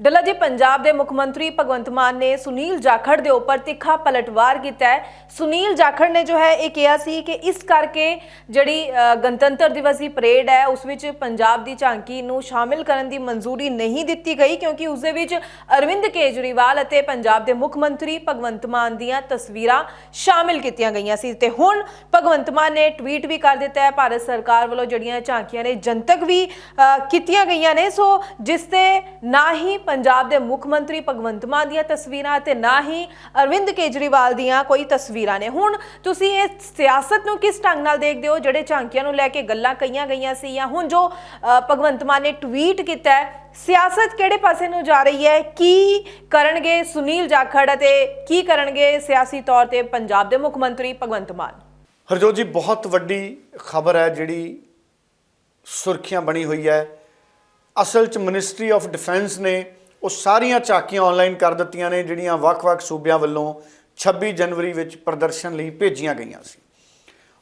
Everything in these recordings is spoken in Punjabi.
ਡੱਲਾ ਜੀ, ਪੰਜਾਬ ਦੇ ਮੁੱਖ ਮੰਤਰੀ ਭਗਵੰਤ ਮਾਨ ਨੇ ਸੁਨੀਲ ਜਾਖੜ ਦੇ ਉੱਪਰ ਤਿੱਖਾ ਪਲਟਵਾਰ ਕੀਤਾ ਹੈ। ਸੁਨੀਲ ਜਾਖੜ ਨੇ ਜੋ ਹੈ, ਇਹ ਕਿਹਾ ਸੀ ਕਿ ਇਸ ਕਰਕੇ ਜਿਹੜੀ ਗਣਤੰਤਰ ਦਿਵਸ ਦੀ ਪਰੇਡ ਹੈ, ਉਸ ਵਿੱਚ ਪੰਜਾਬ ਦੀ ਝਾਂਕੀ ਨੂੰ ਸ਼ਾਮਿਲ ਕਰਨ ਦੀ ਮਨਜ਼ੂਰੀ ਨਹੀਂ ਦਿੱਤੀ ਗਈ, ਕਿਉਂਕਿ ਉਸ ਦੇ ਵਿੱਚ ਅਰਵਿੰਦ ਕੇਜਰੀਵਾਲ ਅਤੇ ਪੰਜਾਬ ਦੇ ਮੁੱਖ ਮੰਤਰੀ ਭਗਵੰਤ ਮਾਨ ਦੀਆਂ ਤਸਵੀਰਾਂ ਸ਼ਾਮਿਲ ਕੀਤੀਆਂ ਗਈਆਂ ਸੀ। ਤੇ ਹੁਣ ਭਗਵੰਤ ਮਾਨ ਨੇ ਟਵੀਟ ਵੀ ਕਰ ਦਿੱਤਾ ਹੈ, ਭਾਰਤ ਸਰਕਾਰ ਵੱਲੋਂ ਜਿਹੜੀਆਂ ਝਾਂਕੀਆਂ ਨੇ ਜਨਤਕ ਵੀ ਕੀਤੀਆਂ ਗਈਆਂ ਨੇ। ਸੋ ਜਿਸ ਤੇ ਨਾ ਹੀ ਪੰਜਾਬ ਦੇ ਮੁੱਖ ਮੰਤਰੀ ਭਗਵੰਤ ਮਾਨ ਦੀਆਂ ਤਸਵੀਰਾਂ ਤੇ ਨਾ ਹੀ ਅਰਵਿੰਦ ਕੇਜਰੀਵਾਲ ਦੀਆਂ ਕੋਈ ਤਸਵੀਰਾਂ ਨੇ। ਹੁਣ ਤੁਸੀਂ ਇਹ ਸਿਆਸਤ ਨੂੰ ਕਿਸ ਢੰਗ ਨਾਲ ਦੇਖਦੇ ਹੋ? ਜਿਹੜੇ ਝਾਂਕੀਆਂ ਨੂੰ ਲੈ ਕੇ ਗੱਲਾਂ ਕਈਆਂ ਗਈਆਂ ਸੀ ਜਾਂ ਹੁਣ ਜੋ ਭਗਵੰਤ ਮਾਨ ਨੇ ਟਵੀਟ ਕੀਤਾ ਹੈ, ਸਿਆਸਤ ਕਿਹੜੇ ਪਾਸੇ ਨੂੰ ਜਾ ਰਹੀ ਹੈ? ਕੀ ਕਰਨਗੇ ਸੁਨੀਲ ਜਾਖੜ ਅਤੇ ਕੀ ਕਰਨਗੇ ਸਿਆਸੀ ਤੌਰ ਤੇ ਪੰਜਾਬ ਦੇ ਮੁੱਖ ਮੰਤਰੀ ਭਗਵੰਤ ਮਾਨ? ਹਰਜੋਤ ਜੀ, ਬਹੁਤ ਵੱਡੀ ਖਬਰ ਹੈ ਜਿਹੜੀ ਸੁਰਖੀਆਂ ਬਣੀ ਹੋਈ ਹੈ। ਅਸਲ 'ਚ ਮਿਨਿਸਟਰੀ ਆਫ ਡਿਫੈਂਸ ਨੇ ਉਹ ਸਾਰੀਆਂ ਝਾਕੀਆਂ ਆਨਲਾਈਨ ਕਰ ਦਿੱਤੀਆਂ ਨੇ, ਜਿਹੜੀਆਂ ਵੱਖ-ਵੱਖ ਸੂਬਿਆਂ ਵੱਲੋਂ 26 ਜਨਵਰੀ ਵਿੱਚ ਪ੍ਰਦਰਸ਼ਨ ਲਈ ਭੇਜੀਆਂ ਗਈਆਂ ਸੀ।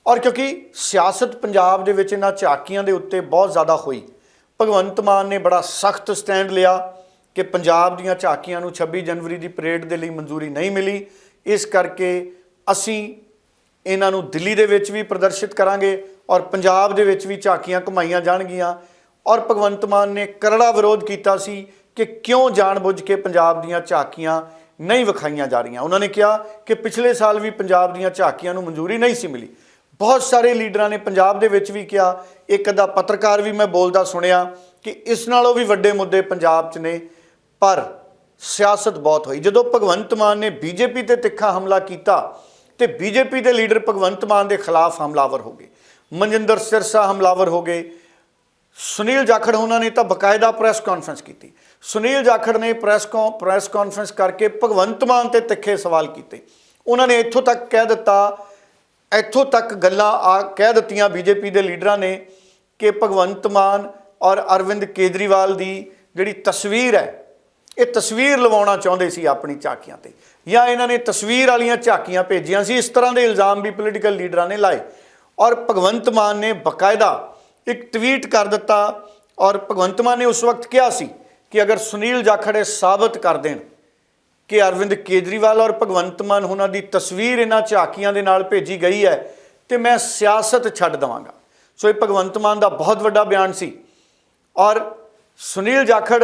ਔਰ ਕਿਉਂਕਿ ਸਿਆਸਤ ਪੰਜਾਬ ਦੇ ਵਿੱਚ ਇਹਨਾਂ ਝਾਕੀਆਂ ਦੇ ਉੱਤੇ ਬਹੁਤ ਜ਼ਿਆਦਾ ਹੋਈ, ਭਗਵੰਤ ਮਾਨ ਨੇ ਬੜਾ ਸਖਤ ਸਟੈਂਡ ਲਿਆ ਕਿ ਪੰਜਾਬ ਦੀਆਂ ਝਾਕੀਆਂ ਨੂੰ 26 ਜਨਵਰੀ ਦੀ ਪਰੇਡ ਦੇ ਲਈ ਮਨਜ਼ੂਰੀ ਨਹੀਂ ਮਿਲੀ। ਇਸ ਕਰਕੇ ਅਸੀਂ ਇਹਨਾਂ ਨੂੰ ਦਿੱਲੀ ਦੇ ਵਿੱਚ ਵੀ ਪ੍ਰਦਰਸ਼ਿਤ ਕਰਾਂਗੇ ਔਰ ਪੰਜਾਬ ਦੇ ਵਿੱਚ ਵੀ ਝਾਕੀਆਂ ਘੁਮਾਈਆਂ ਜਾਣਗੀਆਂ। ਔਰ ਭਗਵੰਤ ਮਾਨ ਨੇ ਕਰੜਾ ਵਿਰੋਧ ਕੀਤਾ ਸੀ ਕਿ ਕਿਉਂ ਜਾਣਬੁੱਝ ਕੇ ਪੰਜਾਬ ਦੀਆਂ ਝਾਕੀਆਂ ਨਹੀਂ ਵਿਖਾਈਆਂ ਜਾ ਰਹੀਆਂ? ਉਹਨਾਂ ਨੇ ਕਿਹਾ ਕਿ ਪਿਛਲੇ ਸਾਲ ਵੀ ਪੰਜਾਬ ਦੀਆਂ ਝਾਕੀਆਂ ਨੂੰ ਮਨਜ਼ੂਰੀ ਨਹੀਂ ਸੀ ਮਿਲੀ। ਬਹੁਤ ਸਾਰੇ ਲੀਡਰਾਂ ਨੇ ਪੰਜਾਬ ਦੇ ਵਿੱਚ ਵੀ ਕਿਹਾ, ਇੱਕ ਅੱਧਾ ਪੱਤਰਕਾਰ ਵੀ ਮੈਂ ਬੋਲਦਾ ਸੁਣਿਆ ਕਿ ਇਸ ਨਾਲੋਂ ਵੀ ਵੱਡੇ ਮੁੱਦੇ ਪੰਜਾਬ 'ਚ ਨੇ, ਪਰ ਸਿਆਸਤ ਬਹੁਤ ਹੋਈ। ਜਦੋਂ ਭਗਵੰਤ ਮਾਨ ਨੇ ਬੀਜੇਪੀ ਤੇ ਤਿੱਖਾ ਹਮਲਾ ਕੀਤਾ ਤੇ ਬੀਜੇਪੀ ਦੇ ਲੀਡਰ ਭਗਵੰਤ ਮਾਨ ਦੇ ਖਿਲਾਫ ਹਮਲਾਵਰ ਹੋ ਗਏ। ਮਨਜਿੰਦਰ ਸਿਰਸਾ ਹਮਲਾਵਰ ਹੋ ਗਏ। ਸੁਨੀਲ ਜਾਖੜ ਉਹਨਾਂ ਨੇ ਤਾਂ ਬਕਾਇਦਾ ਪ੍ਰੈਸ ਕਾਨਫਰੰਸ ਕੀਤੀ। ਸੁਨੀਲ ਜਾਖੜ ਨੇ ਪ੍ਰੈਸ ਕੌ, ਪ੍ਰੈਸ ਕਾਨਫਰੰਸ ਕਰਕੇ ਭਗਵੰਤ ਮਾਨ ਤੇ ਤਿੱਖੇ ਸਵਾਲ ਕੀਤੇ। ਉਹਨਾਂ ਨੇ ਇੱਥੋਂ ਤੱਕ ਕਹਿ ਦਿੱਤਾ, ਇੱਥੋਂ ਤੱਕ ਗੱਲਾਂ ਆ, ਕਹਿ ਦਿੱਤੀਆਂ ਬੀਜੇਪੀ ਦੇ ਲੀਡਰਾਂ ਨੇ ਕਿ ਭਗਵੰਤ ਮਾਨ ਔਰ ਅਰਵਿੰਦ ਕੇਜਰੀਵਾਲ ਦੀ ਜਿਹੜੀ ਤਸਵੀਰ ਹੈ, ਇਹ ਤਸਵੀਰ ਲਵਾਉਣਾ ਚਾਹੁੰਦੇ ਸੀ ਆਪਣੀ ਝਾਕੀਆਂ ਤੇ। ਜਾਂ ਇਹਨਾਂ ਨੇ ਤਸਵੀਰ ਵਾਲੀਆਂ ਝਾਕੀਆਂ ਭੇਜੀਆਂ ਸੀ, ਇਸ ਤਰ੍ਹਾਂ ਦੇ ਇਲਜ਼ਾਮ ਵੀ ਪੋਲੀਟੀਕਲ ਲੀਡਰਾਂ ਨੇ ਲਾਏ। ਔਰ ਭਗਵੰਤ ਮਾਨ ਨੇ ਬਕਾਇਦਾ ਇੱਕ ਟਵੀਟ ਕਰ ਦਿੱਤਾ ਔਰ ਭਗਵੰਤ ਮਾਨ ਨੇ ਉਸ ਵਕਤ ਕਿਹਾ ਸੀ ਕਿ ਅਗਰ ਸੁਨੀਲ ਜਾਖੜ ਇਹ ਸਾਬਤ ਕਰ ਦੇਣ ਕਿ ਅਰਵਿੰਦ ਕੇਜਰੀਵਾਲ ਔਰ ਭਗਵੰਤ ਮਾਨ ਉਹਨਾਂ ਦੀ ਤਸਵੀਰ ਇਹਨਾਂ ਝਾਕੀਆਂ ਦੇ ਨਾਲ ਭੇਜੀ ਗਈ ਹੈ, ਤੇ ਮੈਂ ਸਿਆਸਤ ਛੱਡ ਦਵਾਂਗਾ। ਸੋ ਇਹ ਭਗਵੰਤ ਮਾਨ ਦਾ ਬਹੁਤ ਵੱਡਾ ਬਿਆਨ ਸੀ। ਔਰ ਸੁਨੀਲ ਜਾਖੜ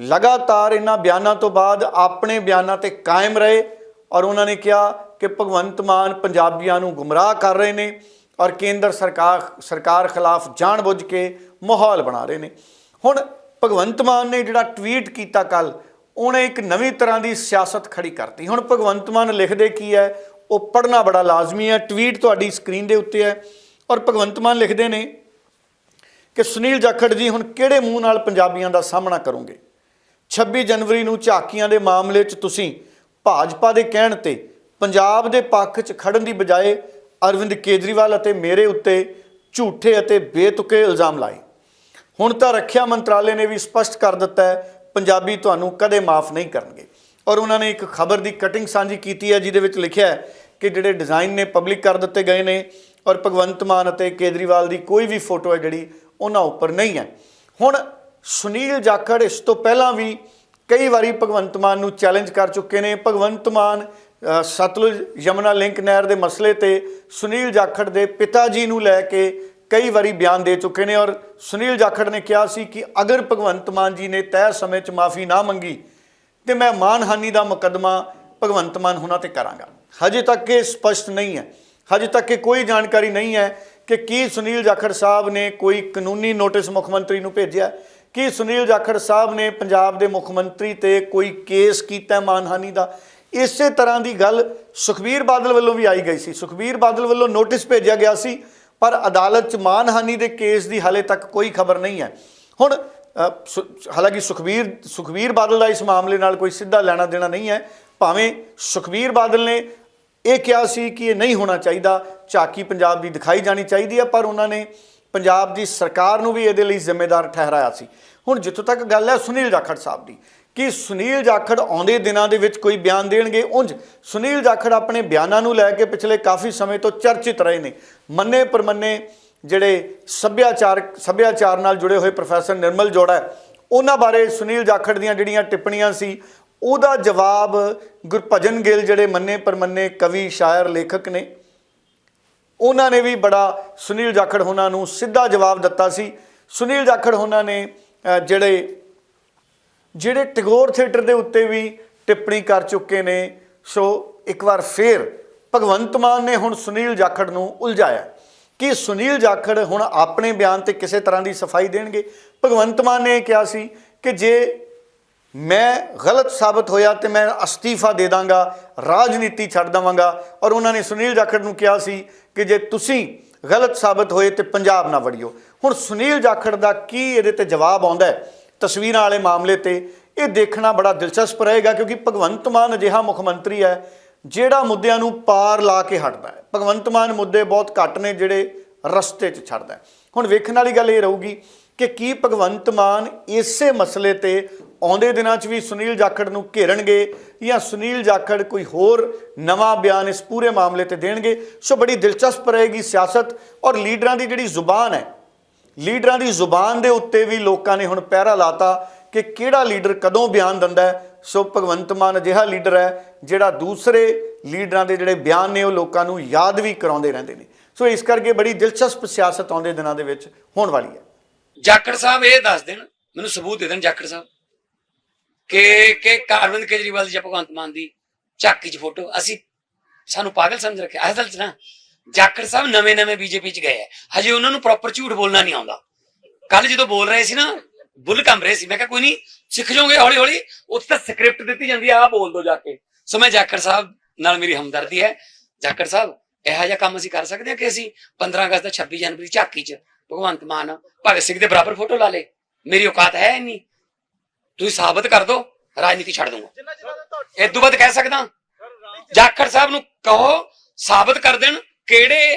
ਲਗਾਤਾਰ ਇਹਨਾਂ ਬਿਆਨਾਂ ਤੋਂ ਬਾਅਦ ਆਪਣੇ ਬਿਆਨਾਂ ਤੇ ਕਾਇਮ ਰਹੇ ਔਰ ਉਹਨਾਂ ਨੇ ਕਿਹਾ ਕਿ ਭਗਵੰਤ ਮਾਨ ਪੰਜਾਬੀਆਂ ਨੂੰ ਗੁੰਮਰਾਹ ਕਰ ਰਹੇ ਨੇ ਔਰ ਕੇਂਦਰ ਸਰਕਾਰ ਸਰਕਾਰ ਖਿਲਾਫ ਜਾਣਬੁੱਝ ਕੇ ਮਾਹੌਲ ਬਣਾ ਰਹੇ ਨੇ। ਹੁਣ ਭਗਵੰਤ ਮਾਨ ਨੇ ਜਿਹੜਾ ਟਵੀਟ ਕੀਤਾ ਕੱਲ ਉਹਨੇ ਇੱਕ ਨਵੀਂ ਤਰ੍ਹਾਂ ਦੀ ਸਿਆਸਤ ਖੜੀ ਕਰਤੀ। ਹੁਣ ਭਗਵੰਤ ਮਾਨ ਲਿਖਦੇ ਕੀ ਹੈ? ਉਹ ਪੜ੍ਹਨਾ ਬੜਾ ਲਾਜ਼ਮੀ ਹੈ ਟਵੀਟ ਤੁਹਾਡੀ ਸਕਰੀਨ ਦੇ ਉੱਤੇ ਹੈ ਔਰ ਭਗਵੰਤ ਮਾਨ ਲਿਖਦੇ ਨੇ ਕਿ ਸੁਨੀਲ ਜਾਖੜ ਜੀ, ਹੁਣ ਕਿਹੜੇ ਮੂੰਹ ਨਾਲ ਪੰਜਾਬੀਆਂ ਦਾ ਸਾਹਮਣਾ ਕਰੋਗੇ? 26 ਜਨਵਰੀ ਨੂੰ ਝਾਕੀਆਂ ਦੇ ਮਾਮਲੇ 'ਚ ਤੁਸੀਂ ਭਾਜਪਾ ਦੇ ਕਹਿਣ ਤੇ ਪੰਜਾਬ ਦੇ ਪੱਖ 'ਚ ਖੜਨ ਦੀ ਬਜਾਏ ਅਰਵਿੰਦ ਕੇਜਰੀਵਾਲ ਅਤੇ ਮੇਰੇ ਉੱਤੇ ਝੂਠੇ ਅਤੇ ਬੇਤੁਕੇ ਇਲਜ਼ਾਮ ਲਾਏ। ਹੁਣ ਤਾਂ ਰੱਖਿਆ ਮੰਤਰਾਲੇ ਨੇ ਵੀ ਸਪਸ਼ਟ ਕਰ ਦਿੱਤਾ ਹੈ, ਪੰਜਾਬੀ ਤੁਹਾਨੂੰ ਕਦੇ ਮਾਫ ਨਹੀਂ ਕਰਨਗੇ। ਔਰ ਉਹਨਾਂ ਨੇ ਇੱਕ ਖਬਰ ਦੀ ਕਟਿੰਗ ਸਾਂਝੀ ਕੀਤੀ ਹੈ, ਜਿਹਦੇ ਵਿੱਚ ਲਿਖਿਆ ਹੈ ਕਿ ਜਿਹੜੇ ਡਿਜ਼ਾਈਨ ਨੇ ਪਬਲਿਕ ਕਰ ਦਿੱਤੇ ਗਏ ਨੇ ਔਰ ਭਗਵੰਤ ਮਾਨ ਅਤੇ ਕੇਜਰੀਵਾਲ ਦੀ ਕੋਈ ਵੀ ਫੋਟੋ ਹੈ ਜਿਹੜੀ ਉਹਨਾਂ ਉੱਪਰ ਨਹੀਂ ਹੈ। ਹੁਣ ਸੁਨੀਲ ਜਾਖੜ ਇਸ ਤੋਂ ਪਹਿਲਾਂ ਵੀ ਕਈ ਵਾਰੀ ਭਗਵੰਤ ਮਾਨ ਨੂੰ ਚੈਲੰਜ ਕਰ ਚੁੱਕੇ ਨੇ। ਭਗਵੰਤ ਮਾਨ ਸਤਲੁਜ ਯਮੁਨਾ ਲਿੰਕ ਨਹਿਰ ਦੇ ਮਸਲੇ ਤੇ ਸੁਨੀਲ ਜਾਖੜ ਦੇ ਪਿਤਾ ਜੀ ਨੂੰ ਲੈ ਕੇ ਕਈ ਵਾਰੀ ਬਿਆਨ ਦੇ ਚੁੱਕੇ ਨੇ ਔਰ ਸੁਨੀਲ ਜਾਖੜ ਨੇ ਕਿਹਾ ਸੀ ਕਿ ਅਗਰ ਭਗਵੰਤ ਮਾਨ ਜੀ ਨੇ ਤੈਅ ਸਮੇਂ 'ਚ ਮਾਫੀ ਨਾ ਮੰਗੀ, ਤੇ ਮੈਂ ਮਾਨਹਾਨੀ ਦਾ ਮੁਕੱਦਮਾ ਭਗਵੰਤ ਮਾਨ ਹੁਣਾਂ ਤੇ ਕਰਾਂਗਾ। ਹਜੇ ਤੱਕ ਇਹ ਸਪਸ਼ਟ ਨਹੀਂ ਹੈ। ਹਜੇ ਤੱਕ ਇਹ ਕੋਈ ਜਾਣਕਾਰੀ ਨਹੀਂ ਹੈ ਕਿ ਕੀ ਸੁਨੀਲ ਜਾਖੜ ਸਾਹਿਬ ਨੇ ਕੋਈ ਕਾਨੂੰਨੀ ਨੋਟਿਸ ਮੁੱਖ ਮੰਤਰੀ ਨੂੰ ਭੇਜਿਆ, ਕੀ ਸੁਨੀਲ ਜਾਖੜ ਸਾਹਿਬ ਨੇ ਪੰਜਾਬ ਦੇ ਮੁੱਖ ਮੰਤਰੀ ਤੇ ਕੋਈ ਕੇਸ ਕੀਤਾ ਮਾਨਹਾਨੀ ਦਾ। ਇਸੇ ਤਰ੍ਹਾਂ ਦੀ ਗੱਲ ਸੁਖਬੀਰ ਬਾਦਲ ਵੱਲੋਂ ਵੀ ਆਈ ਗਈ ਸੀ। ਸੁਖਬੀਰ ਬਾਦਲ ਵੱਲੋਂ ਨੋਟਿਸ ਭੇਜਿਆ ਗਿਆ ਸੀ ਪਰ ਅਦਾਲਤ 'ਚ ਮਾਨਹਾਨੀ ਦੇ ਕੇਸ ਦੀ ਹਾਲੇ ਤੱਕ ਕੋਈ ਖਬਰ ਨਹੀਂ ਹੈ। ਹੁਣ ਸੁ- ਹਾਲਾਂਕਿ ਸੁਖਬੀਰ ਸੁਖਬੀਰ ਬਾਦਲ ਦਾ ਇਸ ਮਾਮਲੇ ਨਾਲ ਕੋਈ ਸਿੱਧਾ ਲੈਣਾ ਦੇਣਾ ਨਹੀਂ ਹੈ। ਭਾਵੇਂ ਸੁਖਬੀਰ ਬਾਦਲ ਨੇ ਇਹ ਕਿਹਾ ਸੀ ਕਿ ਇਹ ਨਹੀਂ ਹੋਣਾ ਚਾਹੀਦਾ, ਝਾਕੀ ਪੰਜਾਬ ਦੀ ਦਿਖਾਈ ਜਾਣੀ ਚਾਹੀਦੀ ਹੈ, ਪਰ ਉਹਨਾਂ ਨੇ ਪੰਜਾਬ ਦੀ ਸਰਕਾਰ ਨੂੰ ਵੀ ਇਹਦੇ ਲਈ ਜ਼ਿੰਮੇਦਾਰ ਠਹਿਰਾਇਆ ਸੀ। ਹੁਣ ਜਿੱਥੋਂ ਤੱਕ ਗੱਲ ਹੈ ਸੁਨੀਲ ਜਾਖੜ ਸਾਹਿਬ ਦੀ। ਕਿ ਸੁਨੀਲ ਜਾਖੜ ਆਉਂਦੇ ਦਿਨਾਂ ਦੇ ਵਿੱਚ ਕੋਈ ਬਿਆਨ ਦੇਣਗੇ? ਉਂਝ ਸੁਨੀਲ ਜਾਖੜ ਆਪਣੇ ਬਿਆਨਾਂ ਨੂੰ ਲੈ ਕੇ ਪਿਛਲੇ ਕਾਫੀ ਸਮੇਂ ਤੋਂ ਚਰਚਿਤ ਰਹੇ ਨੇ। ਮੰਨੇ ਪਰਮੰਨੇ ਜਿਹੜੇ ਸੱਭਿਆਚਾਰ ਸੱਭਿਆਚਾਰ ਨਾਲ ਜੁੜੇ ਹੋਏ ਪ੍ਰੋਫੈਸਰ ਨਿਰਮਲ ਜੋੜਾ ਉਹਨਾਂ ਬਾਰੇ ਸੁਨੀਲ ਜਾਖੜ ਦੀਆਂ ਜਿਹੜੀਆਂ ਟਿੱਪਣੀਆਂ ਸੀ, ਉਹਦਾ ਜਵਾਬ ਗੁਰਭਜਨ ਗਿੱਲ ਜਿਹੜੇ ਮੰਨੇ ਪਰਮੰਨੇ ਕਵੀ, ਸ਼ਾਇਰ, ਲੇਖਕ ਨੇ। ਉਹਨਾਂ ਨੇ ਵੀ ਬੜਾ ਸੁਨੀਲ ਜਾਖੜ ਹੋਣਾ ਨੂੰ ਸਿੱਧਾ ਜਵਾਬ ਦਿੱਤਾ ਸੀ। ਸੁਨੀਲ ਜਾਖੜ ਹੋਣਾ ਨੇ ਜਿਹੜੇ ਜਿਹੜੇ ਟੈਗੋਰ ਥੀਏਟਰ ਦੇ ਉੱਤੇ ਵੀ ਟਿੱਪਣੀ ਕਰ ਚੁੱਕੇ ਨੇ, ਸੋ ਇੱਕ ਵਾਰ ਫੇਰ ਭਗਵੰਤ ਮਾਨ ਨੇ ਹੁਣ ਸੁਨੀਲ ਜਾਖੜ ਨੂੰ ਉਲਝਾਇਆ। ਕਿ ਸੁਨੀਲ ਜਾਖੜ ਹੁਣ ਆਪਣੇ ਬਿਆਨ ਤੇ ਕਿਸੇ ਤਰ੍ਹਾਂ ਦੀ ਸਫ਼ਾਈ ਦੇਣਗੇ? ਭਗਵੰਤ ਮਾਨ ਨੇ ਇਹ ਕਿਹਾ ਸੀ ਕਿ ਜੇ ਮੈਂ ਗਲਤ ਸਾਬਤ ਹੋਇਆ ਤੇ ਮੈਂ ਅਸਤੀਫਾ ਦੇ ਦਾਂਗਾ, ਰਾਜਨੀਤੀ ਛੱਡ ਦਵਾਂਗਾ। ਔਰ ਉਹਨਾਂ ਨੇ ਸੁਨੀਲ ਜਾਖੜ ਨੂੰ ਕਿਹਾ ਸੀ ਕਿ ਜੇ ਤੁਸੀਂ ਗਲਤ ਸਾਬਤ ਹੋਏ ਤੇ ਪੰਜਾਬ ਨਾ ਵੜਿਓ। ਹੁਣ ਸੁਨੀਲ ਜਾਖੜ ਦਾ ਕੀ ਇਹਦੇ ਤੇ ਜਵਾਬ ਆਉਂਦਾ ਹੈ? ਤਸਵੀਰਾਂ ਵਾਲੇ ਮਾਮਲੇ ਤੇ ਇਹ ਦੇਖਣਾ ਬੜਾ ਦਿਲਚਸਪ ਰਹੇਗਾ ਕਿਉਂਕਿ ਭਗਵੰਤ ਮਾਨ ਅਜਿਹਾ ਮੁੱਖ ਮੰਤਰੀ ਹੈ, ਜਿਹੜਾ ਮੁੱਦਿਆਂ ਨੂੰ ਪਾਰ ਲਾ ਕੇ ਹਟਦਾ ਹੈ। ਭਗਵੰਤ ਮਾਨ ਮੁੱਦੇ ਬਹੁਤ ਘੱਟ ਨੇ ਜਿਹੜੇ ਰਸਤੇ 'ਚ ਛੱਡਦਾ ਹੁਣ ਵੇਖਣ ਵਾਲੀ ਗੱਲ ਇਹ ਰਹੂਗੀ ਕਿ ਕੀ ਭਗਵੰਤ ਮਾਨ ਇਸੇ ਮਸਲੇ ਤੇ ਆਉਂਦੇ ਦਿਨਾਂ 'ਚ ਵੀ ਸੁਨੀਲ ਜਾਖੜ ਨੂੰ ਘੇਰਨਗੇ ਜਾਂ ਸੁਨੀਲ ਜਾਖੜ ਕੋਈ ਹੋਰ ਨਵਾਂ ਬਿਆਨ ਇਸ ਪੂਰੇ ਮਾਮਲੇ ਤੇ ਦੇਣਗੇ? ਸੋ ਬੜੀ ਦਿਲਚਸਪ ਰਹੇਗੀ ਸਿਆਸਤ ਔਰ ਲੀਡਰਾਂ ਦੀ ਜਿਹੜੀ ਜ਼ੁਬਾਨ ਹੈ ਲੀਡਰਾਂ ਦੀ ਜ਼ੁਬਾਨ ਦੇ ਉੱਤੇ ਵੀ ਲੋਕਾਂ ਨੇ ਹੁਣ ਪਹਿਰਾ ਲਾਤਾ ਕਿ ਕਿਹੜਾ ਲੀਡਰ ਕਦੋਂ ਬਿਆਨ ਦਿੰਦਾ ਸੋ ਭਗਵੰਤ ਮਾਨ ਅਜਿਹਾ ਲੀਡਰ ਹੈ ਜਿਹੜਾ ਦੂਸਰੇ ਲੀਡਰਾਂ ਦੇ ਜਿਹੜੇ ਬਿਆਨ ਨੇ ਉਹ ਲੋਕਾਂ ਨੂੰ ਯਾਦ ਵੀ ਕਰਾਉਂਦੇ ਰਹਿੰਦੇ ਨੇ। ਸੋ ਇਸ ਕਰਕੇ ਬੜੀ ਦਿਲਚਸਪ ਸਿਆਸਤ ਆਉਂਦੇ ਦਿਨਾਂ ਦੇ ਵਿੱਚ ਹੋਣ ਵਾਲੀ ਹੈ। ਜਾਖੜ ਸਾਹਿਬ ਇਹ ਦੱਸ ਦੇਣ, ਮੈਨੂੰ ਸਬੂਤ ਦੇ ਦੇਣ ਜਾਖੜ ਸਾਹਿਬ, ਕਿ ਕਿ ਅਰਵਿੰਦ ਕੇਜਰੀਵਾਲ ਦੀ ਜਾਂ ਭਗਵੰਤ ਮਾਨ ਦੀ ਝਾਕੀ 'ਚ ਫੋਟੋ ਅਸੀਂ ਸਾਨੂੰ ਪਾਗਲ ਸਮਝ ਰੱਖਿਆ, ਅਸਲ 'ਚ ਨਾ ਜਾਖੜ ਸਾਹਿਬ ਨਵੇਂ ਨਵੇਂ ਬੀਜੇਪੀ 'ਚ ਗਏ ਆ। ਹਜੇ ਉਹਨਾਂ ਨੂੰ ਪ੍ਰੋਪਰ ਝੂਠ ਬੋਲਣਾ ਨਹੀਂ ਆਉਂਦਾ। ਕੱਲ ਜਦੋਂ ਬੋਲ ਰਹੇ ਸੀ ਨਾ ਬੁੱਲ ਕੰਮ ਰਹੇ ਸੀ। ਮੈਂ ਕਿਹਾ ਕੋਈ ਨਹੀਂ ਸਿੱਖ ਜਾਓਗੇ ਹੌਲੀ ਹੌਲੀ। ਉੱਥੇ ਤਾਂ ਸਕ੍ਰਿਪਟ ਦਿੱਤੀ ਜਾਂਦੀ ਆ ਬੋਲ ਦੋ ਜਾ ਕੇ। ਸੋ ਮੈਂ ਜਾਖੜ ਸਾਹਿਬ ਨਾਲ ਮੇਰੀ ਹਮਦਰਦੀ ਹੈ। ਜਾਖੜ ਸਾਹਿਬ ਇਹੋ ਜਿਹਾ ਕੰਮ ਅਸੀਂ ਕਰ ਸਕਦੇ ਹਾਂ ਕਿ ਅਸੀਂ 15 ਅਗਸਤ ਦਾ 26 ਜਨਵਰੀ ਝਾਕੀ 'ਚ ਭਗਵੰਤ ਮਾਨ ਭਗਤ ਸਿੰਘ ਦੇ ਬਰਾਬਰ ਫੋਟੋ ਲਾ ਲੇ ਮੇਰੀ ਔਕਾਤ ਹੈ ਹੀ ਨਹੀਂ ਤੁਸੀਂ ਸਾਬਤ ਕਰ ਦਿਓ ਰਾਜਨੀਤੀ ਛੱਡ ਦੂੰਗਾ। ਇਹ ਤੋਂ ਬਾਅਦ ਕਹਿ ਸਕਦਾ। ਜਾਖੜ ਸਾਹਿਬ ਨੂੰ ਕਹੋ ਸਾਬਤ ਕਰ ਦੇਣ। ਕਿਹੜੇ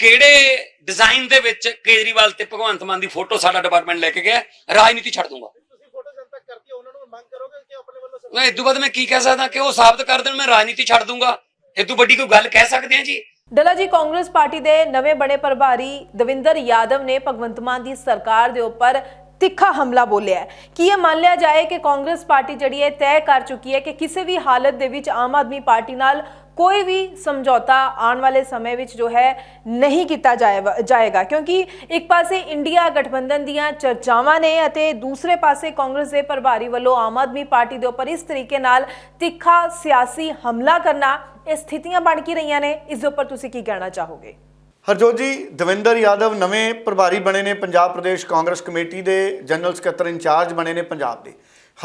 ਕਿਹੜੇ ਡਿਜ਼ਾਈਨ ਦੇ ਵਿੱਚ ਕੇਜਰੀਵਾਲ ਤੇ ਭਗਵੰਤ ਮਾਨ ਦੀ ਫੋਟੋ ਸਾਡਾ ਡਿਪਾਰਟਮੈਂਟ ਲੈ ਕੇ ਗਿਆ? ਰਾਜਨੀਤੀ ਛੱਡ ਦੂੰਗਾ। ਤੁਸੀਂ ਫੋਟੋ ਜਨਤਕ ਕਰਤੀ ਉਹਨਾਂ ਨੂੰ ਮੰਗ ਕਰੋਗੇ ਕਿ ਆਪਣੇ ਵੱਲੋਂ ਸਭ ਮੈਂ ਇਹ ਤੋਂ ਬਾਅਦ ਮੈਂ ਕੀ ਕਹਿ ਸਕਦਾ ਕਿ ਉਹ ਸਾਬਤ ਕਰ ਦੇਣ ਮੈਂ ਰਾਜਨੀਤੀ ਛੱਡ ਦੂੰਗਾ। ਇਹ ਤੋਂ ਵੱਡੀ ਕੋਈ ਗੱਲ ਕਹਿ ਸਕਦੇ ਆ ਜੀ? ਡਲਾ ਜੀ ਕਾਂਗਰਸ ਪਾਰਟੀ ਦੇ ਨਵੇਂ ਬਣੇ ਪ੍ਰਭਾਰੀ ਦਵਿੰਦਰ ਯਾਦਵ ਨੇ ਭਗਵੰਤ ਮਾਨ ਦੀ ਸਰਕਾਰ ਦੇ ਉੱਪਰ ਤਿੱਖਾ ਹਮਲਾ ਬੋਲਿਆ ਹੈ। ਕੀ ਇਹ ਮੰਨ ਲਿਆ ਜਾਏ ਕਿ ਕਾਂਗਰਸ ਪਾਰਟੀ ਜਿਹੜੀ ਹੈ ਤੈਅ ਕਰ ਚੁੱਕੀ ਹੈ ਕਿ ਕਿਸੇ ਵੀ ਹਾਲਤ ਦੇ ਵਿੱਚ ਆਮ ਆਦਮੀ ਪਾਰਟੀ ਨਾਲ ਕੋਈ ਵੀ ਸਮਝੌਤਾ ਆਉਣ ਵਾਲੇ ਸਮੇਂ ਵਿੱਚ ਜੋ ਹੈ ਨਹੀਂ ਕੀਤਾ ਜਾਏਗਾ ਜਾਏਗਾ। ਕਿਉਂਕਿ ਇੱਕ ਪਾਸੇ ਇੰਡੀਆ ਗਠਬੰਧਨ ਦੀਆਂ ਚਰਚਾਵਾਂ ਨੇ ਅਤੇ ਦੂਸਰੇ ਪਾਸੇ ਕਾਂਗਰਸ ਦੇ ਪ੍ਰਭਾਰੀ ਵੱਲੋਂ ਆਮ ਆਦਮੀ ਪਾਰਟੀ ਦੇ ਉੱਪਰ ਇਸ ਤਰੀਕੇ ਨਾਲ ਤਿੱਖਾ ਸਿਆਸੀ ਹਮਲਾ ਕਰਨਾ, ਇਹ ਸਥਿਤੀਆਂ ਬਣ ਕੇ ਰਹੀਆਂ ਨੇ? ਇਸ ਦੇ ਉੱਪਰ ਤੁਸੀਂ ਕੀ ਕਹਿਣਾ ਚਾਹੋਗੇ? ਹਰਜੋਤ ਜੀ, ਦਵਿੰਦਰ ਯਾਦਵ ਨਵੇਂ ਪ੍ਰਭਾਰੀ ਬਣੇ ਨੇ ਪੰਜਾਬ ਪ੍ਰਦੇਸ਼ ਕਾਂਗਰਸ ਕਮੇਟੀ ਦੇ, ਜਨਰਲ ਸਕੱਤਰ ਇੰਚਾਰਜ ਬਣੇ ਨੇ ਪੰਜਾਬ ਦੇ।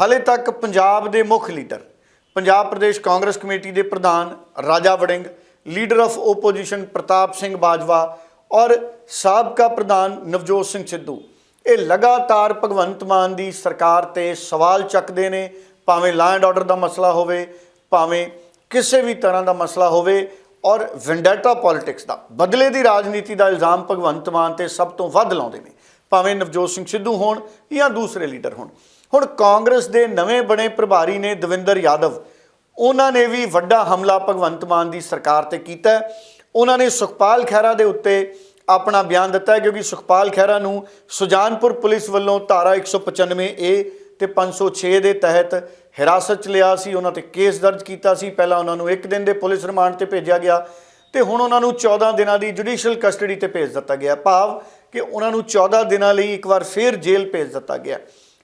ਹਾਲੇ ਤੱਕ ਪੰਜਾਬ ਦੇ ਮੁੱਖ ਲੀਡਰ ਪੰਜਾਬ ਪ੍ਰਦੇਸ਼ ਕਾਂਗਰਸ ਕਮੇਟੀ ਦੇ ਪ੍ਰਧਾਨ Raja Warring, leader of opposition Partap Singh Bajwa ਔਰ ਸਾਬਕਾ ਪ੍ਰਧਾਨ ਨਵਜੋਤ ਸਿੰਘ ਸਿੱਧੂ। ਇਹ ਲਗਾਤਾਰ ਭਗਵੰਤ ਮਾਨ ਦੀ ਸਰਕਾਰ ਤੇ ਸਵਾਲ ਚੱਕਦੇ ਨੇ, ਭਾਵੇਂ ਲਾਅ ਐਂਡ ਆਰਡਰ ਦਾ ਮਸਲਾ ਹੋਵੇ, ਭਾਵੇਂ ਕਿਸੇ ਵੀ ਤਰ੍ਹਾਂ ਦਾ ਮਸਲਾ ਹੋਵੇ ਔਰ ਵੈਂਡੇਟਾ ਪੋਲਿਟਿਕਸ ਦਾ। ਬਦਲੇ ਦੀ ਰਾਜਨੀਤੀ ਦਾ ਇਲਜ਼ਾਮ ਭਗਵੰਤ ਮਾਨ ਤੇ ਸਭ ਤੋਂ ਵੱਧ ਲਾਉਂਦੇ ਨੇ। ਭਾਵੇਂ ਨਵਜੋਤ ਸਿੰਘ ਸਿੱਧੂ ਹੋਣ ਜਾਂ ਦੂਸਰੇ ਲੀਡਰ ਹੋਣ। ਹੁਣ ਕਾਂਗਰਸ ਦੇ ਨਵੇਂ ਬਣੇ ਪ੍ਰਭਾਰੀ ਨੇ ਦਵਿੰਦਰ ਯਾਦਵ। ਉਹਨਾਂ ਨੇ ਵੀ ਵੱਡਾ ਹਮਲਾ ਭਗਵੰਤ ਮਾਨ ਦੀ ਸਰਕਾਰ ਤੇ ਕੀਤਾ ਉਹਨਾਂ ਨੇ ਸੁਖਪਾਲ ਖਹਿਰਾ ਦੇ ਉੱਤੇ ਆਪਣਾ ਬਿਆਨ ਦਿੱਤਾ ਕਿਉਂਕਿ ਸੁਖਪਾਲ ਖਹਿਰਾ ਨੂੰ ਸੁਜਾਨਪੁਰ ਪੁਲਿਸ ਵੱਲੋਂ ਧਾਰਾ 195 ਏ ਤੇ 506 ਦੇ ਤਹਿਤ ਹਿਰਾਸਤ 'ਚ ਲਿਆ ਸੀ। ਉਹਨਾਂ ਤੇ ਕੇਸ ਦਰਜ ਕੀਤਾ ਸੀ। ਪਹਿਲਾਂ ਉਹਨਾਂ ਨੂੰ ਇੱਕ ਦਿਨ ਦੇ ਪੁਲਿਸ ਰਿਮਾਂਡ ਤੇ ਭੇਜਿਆ ਗਿਆ ਤੇ ਹੁਣ ਉਹਨਾਂ ਨੂੰ 14 ਦਿਨਾਂ ਦੀ ਜੁਡੀਸ਼ੀਅਲ ਕਸਟਡੀ ਤੇ ਭੇਜ ਦਿੱਤਾ ਗਿਆ। ਭਾਵ ਕਿ ਉਹਨਾਂ ਨੂੰ 14 ਦਿਨਾਂ ਲਈ ਇੱਕ ਵਾਰ ਫੇਰ ਜੇਲ੍ਹ ਭੇਜ ਦਿੱਤਾ ਗਿਆ।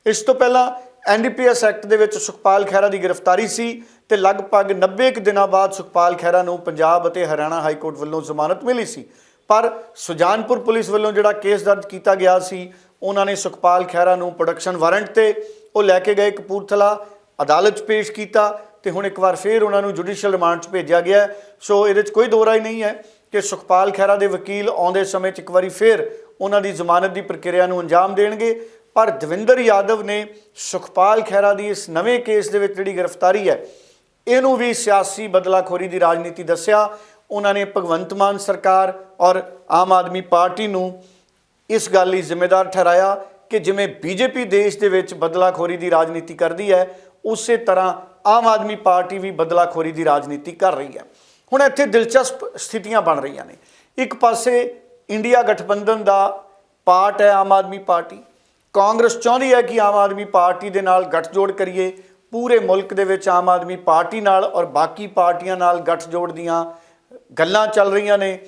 ਇਸ ਤੋਂ ਪਹਿਲਾਂ ਐਨਡੀਪੀਐਸ ਐਕਟ ਦੇ ਵਿੱਚ ਸੁਖਪਾਲ ਖਹਿਰਾ ਦੀ ਗ੍ਰਿਫਤਾਰੀ ਸੀ ਤੇ ਲਗਭਗ 90 ਕੁ ਦਿਨਾਂ ਬਾਅਦ ਸੁਖਪਾਲ ਖਹਿਰਾ ਨੂੰ ਪੰਜਾਬ ਅਤੇ ਹਰਿਆਣਾ ਹਾਈ ਕੋਰਟ ਵੱਲੋਂ ਜ਼ਮਾਨਤ ਮਿਲੀ ਸੀ। ਪਰ ਸੁਜਾਨਪੁਰ ਪੁਲਿਸ ਵੱਲੋਂ ਜਿਹੜਾ ਕੇਸ ਦਰਜ ਕੀਤਾ ਗਿਆ ਸੀ, ਉਹਨਾਂ ਨੇ ਸੁਖਪਾਲ ਖਹਿਰਾ ਨੂੰ ਪ੍ਰੋਡਕਸ਼ਨ ਵਾਰੰਟ ਤੇ ਉਹ ਲੈ ਕੇ ਗਏ ਕਪੂਰਥਲਾ, ਅਦਾਲਤ 'ਚ ਪੇਸ਼ ਕੀਤਾ ਤੇ ਹੁਣ ਇੱਕ ਵਾਰ ਫੇਰ ਉਹਨਾਂ ਨੂੰ ਜੁਡੀਸ਼ੀਅਲ ਰਿਮਾਂਡ 'ਚ ਭੇਜਿਆ ਗਿਆ ਸੋ ਇਹਦੇ 'ਚ ਕੋਈ ਦੋ ਹੀ ਨਹੀਂ ਹੈ ਕਿ ਸੁਖਪਾਲ ਖਹਿਰਾ ਦੇ ਵਕੀਲ ਆਉਂਦੇ ਸਮੇਂ 'ਚ ਇੱਕ ਵਾਰੀ ਫੇਰ ਉਹਨਾਂ ਦੀ ਜ਼ਮਾਨਤ ਦੀ ਪ੍ਰਕਿਰਿਆ ਨੂੰ ਅੰਜਾਮ ਦੇਣਗੇ। ਪਰ ਦਵਿੰਦਰ ਯਾਦਵ ਨੇ ਸੁਖਪਾਲ ਖਹਿਰਾ ਦੀ ਇਸ ਨਵੇਂ ਕੇਸ ਦੇ ਵਿੱਚ ਜਿਹੜੀ ਗ੍ਰਿਫਤਾਰੀ ਹੈ, ਇਹਨੂੰ ਵੀ ਸਿਆਸੀ ਬਦਲਾਖੋਰੀ ਦੀ ਰਾਜਨੀਤੀ ਦੱਸਿਆ। ਉਹਨਾਂ ਨੇ ਭਗਵੰਤ ਮਾਨ ਸਰਕਾਰ ਔਰ ਆਮ ਆਦਮੀ ਪਾਰਟੀ ਨੂੰ ਇਸ ਗੱਲ ਲਈ ਜ਼ਿੰਮੇਦਾਰ ਠਹਿਰਾਇਆ ਕਿ ਜਿਵੇਂ ਬੀਜੇਪੀ ਦੇਸ਼ ਦੇ ਵਿੱਚ ਬਦਲਾਖੋਰੀ ਦੀ ਰਾਜਨੀਤੀ ਕਰਦੀ ਹੈ, ਉਸੇ ਤਰ੍ਹਾਂ ਆਮ ਆਦਮੀ ਪਾਰਟੀ ਵੀ ਬਦਲਾਖੋਰੀ ਦੀ ਰਾਜਨੀਤੀ ਕਰ ਰਹੀ ਹੈ। ਹੁਣ ਇੱਥੇ ਦਿਲਚਸਪ ਸਥਿਤੀਆਂ ਬਣ ਰਹੀਆਂ ਨੇ। ਇੱਕ ਪਾਸੇ ਇੰਡੀਆ ਗਠਬੰਧਨ ਦਾ ਪਾਰਟ ਹੈ ਆਮ ਆਦਮੀ ਪਾਰਟੀ ਕਾਂਗਰਸ ਚਾਹੁੰਦੀ ਹੈ ਕਿ ਆਮ ਆਦਮੀ ਪਾਰਟੀ ਦੇ ਨਾਲ ਗੱਠਜੋੜ ਕਰੀਏ, ਪੂਰੇ ਮੁਲਕ ਦੇ ਵਿੱਚ ਆਮ ਆਦਮੀ ਪਾਰਟੀ ਨਾਲ ਔਰ ਬਾਕੀ ਪਾਰਟੀਆਂ ਨਾਲ ਗੱਠਜੋੜ ਦੀਆਂ ਗੱਲਾਂ ਚੱਲ ਰਹੀਆਂ ਨੇ।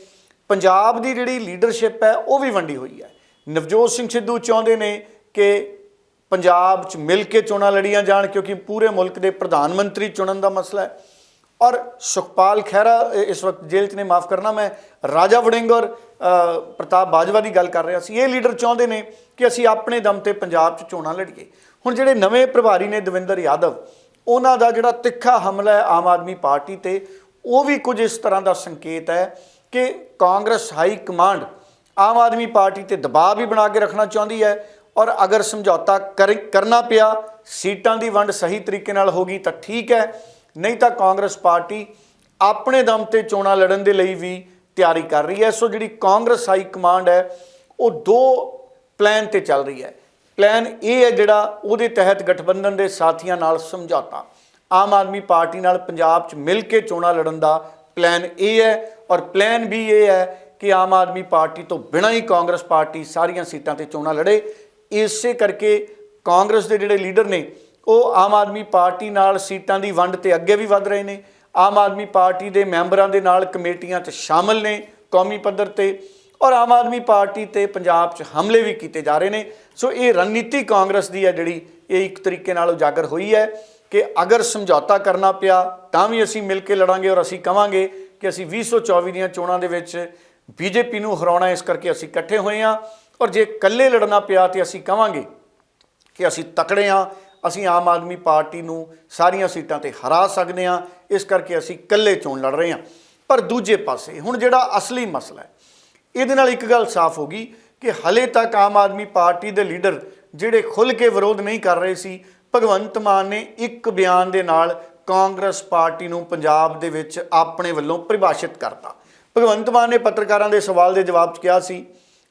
ਪੰਜਾਬ ਦੀ ਜਿਹੜੀ ਲੀਡਰਸ਼ਿਪ ਹੈ, ਉਹ ਵੀ ਵੰਡੀ ਹੋਈ ਹੈ। ਨਵਜੋਤ ਸਿੰਘ ਸਿੱਧੂ ਚਾਹੁੰਦੇ ਨੇ ਕਿ ਪੰਜਾਬ 'ਚ ਮਿਲ ਕੇ ਚੋਣਾਂ ਲੜੀਆਂ ਜਾਣ, ਕਿਉਂਕਿ ਪੂਰੇ ਮੁਲਕ ਦੇ ਪ੍ਰਧਾਨ ਮੰਤਰੀ ਚੁਣਨ ਦਾ ਮਸਲਾ ਹੈ। ਔਰ ਸੁਖਪਾਲ ਖਹਿਰਾ ਇਸ ਵਕਤ ਜੇਲ੍ਹ 'ਚ ਨੇ, ਮਾਫ ਕਰਨਾ ਮੈਂ, ਰਾਜਾ ਵੜਿੰਗ ਔਰ ਪ੍ਰਤਾਪ ਬਾਜਵਾ ਦੀ ਗੱਲ ਕਰ ਰਿਹਾ ਸੀ। ਇਹ ਲੀਡਰ ਚਾਹੁੰਦੇ ਨੇ ਕਿ ਅਸੀਂ ਆਪਣੇ ਦਮ ਤੇ ਪੰਜਾਬ 'ਚ ਚੋਣਾਂ ਲੜੀਏ। ਹੁਣ ਜਿਹੜੇ ਨਵੇਂ ਪ੍ਰਭਾਰੀ ਨੇ ਦਵਿੰਦਰ ਯਾਦਵ, ਉਹਨਾਂ ਦਾ ਜਿਹੜਾ ਤਿੱਖਾ ਹਮਲਾ ਹੈ ਆਮ ਆਦਮੀ ਪਾਰਟੀ ਤੇ, ਉਹ ਵੀ ਕੁਝ ਇਸ ਤਰ੍ਹਾਂ ਦਾ ਸੰਕੇਤ ਹੈ ਕਿ Congress high command Aam Aadmi party ਤੇ ਦਬਾਅ ਵੀ ਬਣਾ ਕੇ ਰੱਖਣਾ ਚਾਹੁੰਦੀ ਹੈ ਔਰ ਅਗਰ ਸਮਝੌਤਾ ਕਰ- ਕਰਨਾ ਪਿਆ, ਸੀਟਾਂ ਦੀ ਵੰਡ ਸਹੀ ਤਰੀਕੇ ਨਾਲ ਹੋਗੀ ਤਾਂ ਠੀਕ ਹੈ, ਨਹੀਂ ਤਾਂ ਕਾਂਗਰਸ ਪਾਰਟੀ ਆਪਣੇ ਦਮ ਤੇ ਚੋਣਾਂ ਲੜਨ ਦੇ ਲਈ ਵੀ ਤਿਆਰੀ ਕਰ ਰਹੀ ਹੈ। ਸੋ ਜਿਹੜੀ ਕਾਂਗਰਸ ਹਾਈ ਕਮਾਂਡ ਹੈ, ਉਹ ਦੋ ਪਲਾਨ ਤੇ ਚੱਲ ਰਹੀ ਹੈ। ਪਲਾਨ ਇਹ ਹੈ ਜਿਹੜਾ ਉਹਦੇ ਤਹਿਤ ਗਠਬੰਧਨ ਦੇ ਸਾਥੀਆਂ ਨਾਲ ਸਮਝੌਤਾ। ਆਮ ਆਦਮੀ ਪਾਰਟੀ ਨਾਲ ਪੰਜਾਬ 'ਚ ਮਿਲ ਕੇ ਚੋਣਾਂ ਲੜਨ ਦਾ ਪਲਾਨ ਇਹ ਹੈ ਔਰ ਪਲਾਨ ਵੀ ਇਹ ਹੈ ਕਿ ਆਮ ਆਦਮੀ ਪਾਰਟੀ ਤੋਂ ਬਿਨਾਂ ਹੀ ਕਾਂਗਰਸ ਪਾਰਟੀ ਸਾਰੀਆਂ ਸੀਟਾਂ ਤੇ ਚੋਣਾਂ ਲੜੇ। ਇਸੇ ਕਰਕੇ ਕਾਂਗਰਸ ਦੇ ਜਿਹੜੇ ਲੀਡਰ ਨੇ, ਉਹ ਆਮ ਆਦਮੀ ਪਾਰਟੀ ਨਾਲ ਸੀਟਾਂ ਦੀ ਵੰਡ ਤੇ ਅੱਗੇ ਵੀ ਵਧ ਰਹੇ ਨੇ। ਆਮ ਆਦਮੀ ਪਾਰਟੀ ਦੇ ਮੈਂਬਰਾਂ ਦੇ ਨਾਲ ਕਮੇਟੀਆਂ 'ਚ ਸ਼ਾਮਲ ਨੇ ਕੌਮੀ ਪੱਧਰ ਤੇ। ਔਰ ਆਮ ਆਦਮੀ ਪਾਰਟੀ ਤੇ ਪੰਜਾਬ 'ਚ ਹਮਲੇ ਵੀ ਕੀਤੇ ਜਾ ਰਹੇ ਨੇ। ਸੋ ਇਹ ਰਣਨੀਤੀ ਕਾਂਗਰਸ ਦੀ ਹੈ ਜਿਹੜੀ, ਇਹ ਇੱਕ ਤਰੀਕੇ ਨਾਲ ਉਜਾਗਰ ਹੋਈ ਹੈ ਕਿ ਅਗਰ ਸਮਝੌਤਾ ਕਰਨਾ ਪਿਆ, ਤਾਂ ਵੀ ਅਸੀਂ ਮਿਲ ਕੇ ਲੜਾਂਗੇ ਔਰ ਅਸੀਂ ਕਵਾਂਗੇ ਕਿ ਅਸੀਂ 2024 ਦੀਆਂ ਚੋਣਾਂ ਦੇ ਵਿੱਚ ਬੀਜੇਪੀ ਨੂੰ ਹਰਾਉਣਾ, ਇਸ ਕਰਕੇ ਅਸੀਂ ਇਕੱਠੇ ਹੋਏ ਹਾਂ। ਔਰ ਜੇ ਇਕੱਲੇ ਲੜਨਾ ਪਿਆ ਤੇ ਅਸੀਂ ਕਵਾਂਗੇ ਕਿ ਅਸੀਂ ਤਕੜੇ ਹਾਂ, ਅਸੀਂ ਆਮ ਆਦਮੀ ਪਾਰਟੀ ਨੂੰ ਸਾਰੀਆਂ ਸੀਟਾਂ ਤੇ ਹਰਾ ਸਕਦੇ ਹਾਂ, ਇਸ ਕਰਕੇ ਅਸੀਂ ਇਕੱਲੇ ਚੋਣ ਲੜ ਰਹੇ ਹਾਂ। ਪਰ ਦੂਜੇ ਪਾਸੇ, ਹੁਣ ਜਿਹੜਾ ਅਸਲੀ ਮਸਲਾ ਹੈ ਇਹਦੇ ਨਾਲ ਇੱਕ ਗੱਲ ਸਾਫ਼ ਹੋ ਗਈ ਕਿ ਹਲੇ ਤੱਕ ਆਮ ਆਦਮੀ ਪਾਰਟੀ ਦੇ ਲੀਡਰ ਜਿਹੜੇ ਖੁੱਲ ਕੇ ਵਿਰੋਧ ਨਹੀਂ ਕਰ ਰਹੇ ਸੀ, ਭਗਵੰਤ ਮਾਨ ਨੇ ਇੱਕ ਬਿਆਨ ਦੇ ਨਾਲ ਕਾਂਗਰਸ ਪਾਰਟੀ ਨੂੰ ਪੰਜਾਬ ਦੇ ਵਿੱਚ ਆਪਣੇ ਵੱਲੋਂ ਪਰਿਭਾਸ਼ਿਤ ਕਰਤਾ। ਭਗਵੰਤ ਮਾਨ ਨੇ ਪੱਤਰਕਾਰਾਂ ਦੇ ਸਵਾਲ ਦੇ ਜਵਾਬ 'ਚ ਕਿਹਾ ਸੀ,